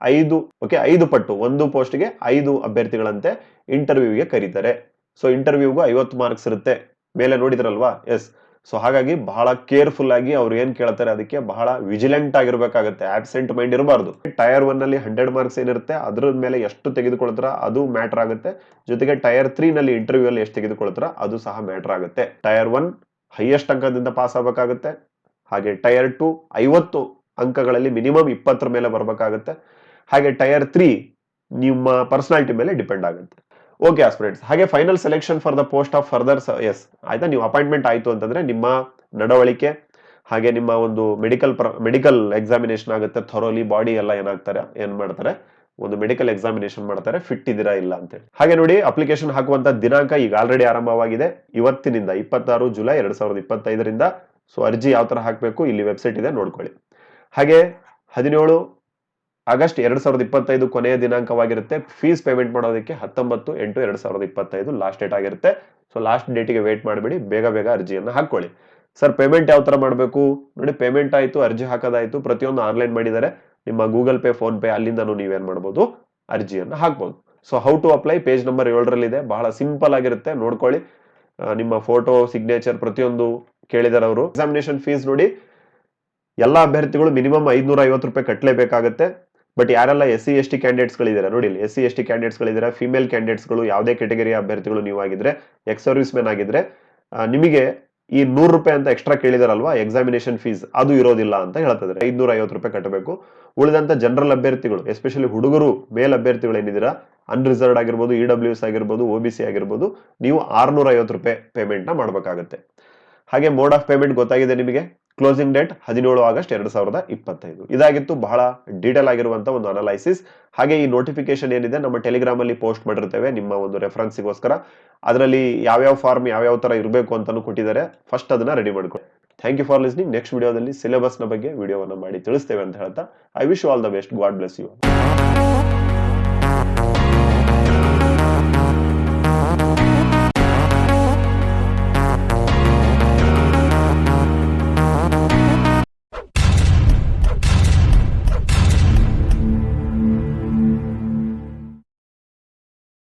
ಐದು ಓಕೆ ಐದು ಪಟ್ಟು, ಒಂದು ಪೋಸ್ಟ್ಗೆ ಐದು ಅಭ್ಯರ್ಥಿಗಳಂತೆ ಇಂಟರ್ವ್ಯೂಗೆ ಕರೀತಾರೆ. ಸೊ ಇಂಟರ್ವ್ಯೂಗೂ ಐವತ್ತು ಮಾರ್ಕ್ಸ್ ಇರುತ್ತೆ. ಮೇಲೆ ನೋಡಿದ್ರಲ್ವಾ? ಎಸ್ ಸೊ ಹಾಗಾಗಿ ಬಹಳ ಕೇರ್ಫುಲ್ ಆಗಿ ಅವ್ರು ಏನ್ ಕೇಳ್ತಾರೆ ಅದಕ್ಕೆ ಬಹಳ ವಿಜಿಲೆಂಟ್ ಆಗಿರ್ಬೇಕಾಗುತ್ತೆ ಆಬ್ಸೆಂಟ್ ಮೈಂಡ್ ಇರಬಾರ್ದು. ಟೈರ್ ಒನ್ ಅಲ್ಲಿ ಹಂಡ್ರೆಡ್ ಮಾರ್ಕ್ಸ್ ಏನಿರುತ್ತೆ ಅದ್ರ ಮೇಲೆ ಎಷ್ಟು ತೆಗೆದುಕೊಳ್ತಾರ ಅದು ಮ್ಯಾಟರ್ ಆಗುತ್ತೆ. ಜೊತೆಗೆ ಟೈರ್ ತ್ರೀ ನಲ್ಲಿ ಇಂಟರ್ವ್ಯೂ ಅಲ್ಲಿ ಎಷ್ಟು ತೆಗೆದುಕೊಳ್ತಾರ ಅದು ಸಹ ಮ್ಯಾಟರ್ ಆಗುತ್ತೆ. ಟೈರ್ ಒನ್ ಹೈಯೆಸ್ಟ್ ಅಂಕದಿಂದ ಪಾಸ್ ಆಗಬೇಕಾಗುತ್ತೆ, ಹಾಗೆ ಟೈರ್ ಟು ಐವತ್ತು ಅಂಕಗಳಲ್ಲಿ ಮಿನಿಮಮ್ ಇಪ್ಪತ್ತರ ಮೇಲೆ ಬರಬೇಕಾಗುತ್ತೆ. ಹಾಗೆ ಟೈರ್ ತ್ರೀ ನಿಮ್ಮ ಪರ್ಸನಾಲಿಟಿ ಮೇಲೆ ಡಿಪೆಂಡ್ ಆಗುತ್ತೆ. ಓಕೆ ಆಸ್ಪಿರೆಂಟ್ಸ್ ಹಾಗೆ final selection for the post of further S ಆಯ್ತಾ? ನೀವು ಅಪಾಯಿಂಟ್ಮೆಂಟ್ ಆಯಿತು ಅಂತಂದ್ರೆ ನಿಮ್ಮ ನಡವಳಿಕೆ, ಹಾಗೆ ನಿಮ್ಮ ಒಂದು ಮೆಡಿಕಲ್ ಮೆಡಿಕಲ್ ಎಕ್ಸಾಮಿನೇಷನ್ ಆಗುತ್ತೆ. ಥರೋಲಿ ಬಾಡಿ ಎಲ್ಲ ಏನಾಗ್ತಾರೆ, ಏನ್ ಮಾಡ್ತಾರೆ? ಒಂದು ಮೆಡಿಕಲ್ ಎಕ್ಸಾಮಿನೇಷನ್ ಮಾಡ್ತಾರೆ. ಫಿಟ್ ಇದ್ದೀರಾ ಇಲ್ಲ ಅಂತೇಳಿ. ಹಾಗೆ ನೋಡಿ ಅಪ್ಲಿಕೇಶನ್ ಹಾಕುವಂತ ದಿನಾಂಕ ಈಗ ಆಲ್ರೆಡಿ ಆರಂಭವಾಗಿದೆ. ಇವತ್ತಿನಿಂದ ಇಪ್ಪತ್ತಾರು ಜುಲೈ ಎರಡ್ ಸಾವಿರದ ಇಪ್ಪತ್ತೈದರಿಂದ. ಸೊ ಅರ್ಜಿ ಯಾವ ತರ ಹಾಕಬೇಕು, ಇಲ್ಲಿ ವೆಬ್ಸೈಟ್ ಇದೆ, ನೋಡ್ಕೊಳ್ಳಿ. ಹಾಗೆ ಹದಿನೇಳು ಆಗಸ್ಟ್ ಎರಡ್ ಸಾವಿರದ ಇಪ್ಪತ್ತೈದು ಕೊನೆಯ ದಿನಾಂಕವಾಗಿರುತ್ತೆ. ಫೀಸ್ ಪೇಮೆಂಟ್ ಮಾಡೋದಕ್ಕೆ ಹತ್ತೊಂಬತ್ತು ಎಂಟು ಎರಡ್ ಸಾವಿರದ ಇಪ್ಪತ್ತೈದು ಲಾಸ್ಟ್ ಡೇಟ್ ಆಗಿರುತ್ತೆ. ಸೊ ಲಾಸ್ಟ್ ಡೇಟಿಗೆ ವೇಟ್ ಮಾಡಬೇಡಿ. ಬೇಗ ಬೇಗ ಅರ್ಜಿಯನ್ನು ಹಾಕೊಳ್ಳಿ ಸರ್ ಪೇಮೆಂಟ್ ಯಾವ ತರ ಮಾಡಬೇಕು? ನೋಡಿ ಪೇಮೆಂಟ್ ಆಯ್ತು, ಅರ್ಜಿ ಹಾಕೋದಾಯಿತು. ಪ್ರತಿಯೊಂದು ಆನ್ಲೈನ್ ಮಾಡಿದ್ದಾರೆ. ನಿಮ್ಮ ಗೂಗಲ್ ಪೇ ಫೋನ್ ಪೇ ಅಲ್ಲಿಂದನೂ ನೀವೇನು ಮಾಡ್ಬೋದು? ಅರ್ಜಿಯನ್ನು ಹಾಕ್ಬೋದು. So how to apply page number ಏಳರಲ್ಲಿದೆ ಬಹಳ ಸಿಂಪಲ್ ಆಗಿರುತ್ತೆ. ನೋಡ್ಕೊಳ್ಳಿ. ನಿಮ್ಮ ಫೋಟೋ ಸಿಗ್ನೇಚರ್ ಪ್ರತಿಯೊಂದು ಕೇಳಿದಾರೆ ಅವರು. ಎಕ್ಸಾಮಿನೇಷನ್ ಫೀಸ್ ನೋಡಿ. ಎಲ್ಲ ಅಭ್ಯರ್ಥಿಗಳು ಮಿನಿಮಮ್ ಐದುನೂರ ಐವತ್ತು ರೂಪಾಯಿ ಕಟ್ಟಲೇಬೇಕಾಗುತ್ತೆ ಬಟ್ ಯಾರೆಲ್ಲ ಎಸ್ ಸಿ ಎಸ್ ಟಿ ಕ್ಯಾಂಡಿಡೇಟ್ಸ್ಗಳಿದ್ದೀರಾ ನೋಡಿ S C S T female female ಕ್ಯಾಂಡಿಡೇಟ್ಸ್ಗಳು ಯಾವುದೇ ಕೆಟಗರಿ ಅಭ್ಯರ್ಥಿಗಳು ನೀವು ಆಗಿದ್ರೆ ಎಕ್ಸ್ ಸರ್ವಿಸ್ ಮ್ಯಾನ್ ಆಗಿದ್ರೆ ನಿಮಗೆ ಈ ನೂರು ರೂಪಾಯಿ ಅಂತ ಎಕ್ಸ್ಟ್ರಾ ಕೇಳಿದಾರಲ್ವಾ ಎಕ್ಸಾಮಿನೇಷನ್ ಫೀಸ್ ಅದು ಇರೋದಿಲ್ಲ ಅಂತ ಹೇಳ್ತಿದ್ರೆ ಐದ್ನೂರ ಐವತ್ತು ರೂಪಾಯಿ ಕಟ್ಟಬೇಕು. ಉಳಿದಂತ ಜನರಲ್ ಅಭ್ಯರ್ಥಿಗಳು ಎಸ್ಪೆಷಲಿ ಹುಡುಗರು ಮೇಲ್ ಅಭ್ಯರ್ಥಿಗಳು ಏನಿದ್ದೀರಾ ಅನ್ರಿಸರ್ವ್ಡ್ ಆಗಿರ್ಬೋದು ಇ ಡಬ್ಲ್ಯೂ ಎಸ್ ಆಗಿರ್ಬೋದು ಒ ಬಿ ಸಿ ಆಗಿರ್ಬೋದು, ನೀವು ಆರ್ನೂರ ಐವತ್ತು ರೂಪಾಯಿ ಪೇಮೆಂಟ್ನ ಮಾಡಬೇಕಾಗುತ್ತೆ. ಹಾಗೆ ಮೋಡ್ ಆಫ್ ಪೇಮೆಂಟ್ ಗೊತ್ತಾಗಿದೆ ನಿಮಗೆ? ಕ್ಲೋಸಿಂಗ್ ಡೇಟ್ ಹದಿನೇಳು ಆಗಸ್ಟ್ ಎರಡು ಸಾವಿರದ ಇಪ್ಪತ್ತೈದು. ಇದಾಗಿತ್ತು ಬಹಳ ಡೀಟೇಲ್ ಆಗಿರುವಂತ ಒಂದು ಅನಲೈಸಿಸ್ ಹಾಗೆ ಈ ನೋಟಿಫಿಕೇಶನ್ ಏನಿದೆ ನಮ್ಮ ಟೆಲಿಗ್ರಾಮ್ ಅಲ್ಲಿ ಪೋಸ್ಟ್ ಮಾಡಿರ್ತೇವೆ ನಿಮ್ಮ ಒಂದು ರೆಫರೆನ್ಸ್ಗೋಸ್ಕರ ಅದರಲ್ಲಿ ಯಾವ್ಯಾವ ಫಾರ್ಮ್ ಯಾವ್ಯಾವ ತರ ಇರಬೇಕು ಅಂತಾನು ಕೊಟ್ಟಿದ್ದಾರೆ. ಫಸ್ಟ್ ಅದನ್ನ ರೆಡಿ ಮಾಡ್ಕೊಳ್ಳಿ. Thank you for listening next ವಿಡಿಯೋದಲ್ಲಿ ಸಿಲೆಬಸ್ನ ಬಗ್ಗೆ ವಿಡಿಯೋವನ್ನು ಮಾಡಿ ತಿಳಿಸ್ತೇವೆ ಅಂತ ಹೇಳ್ತಾ. I wish all the best God bless you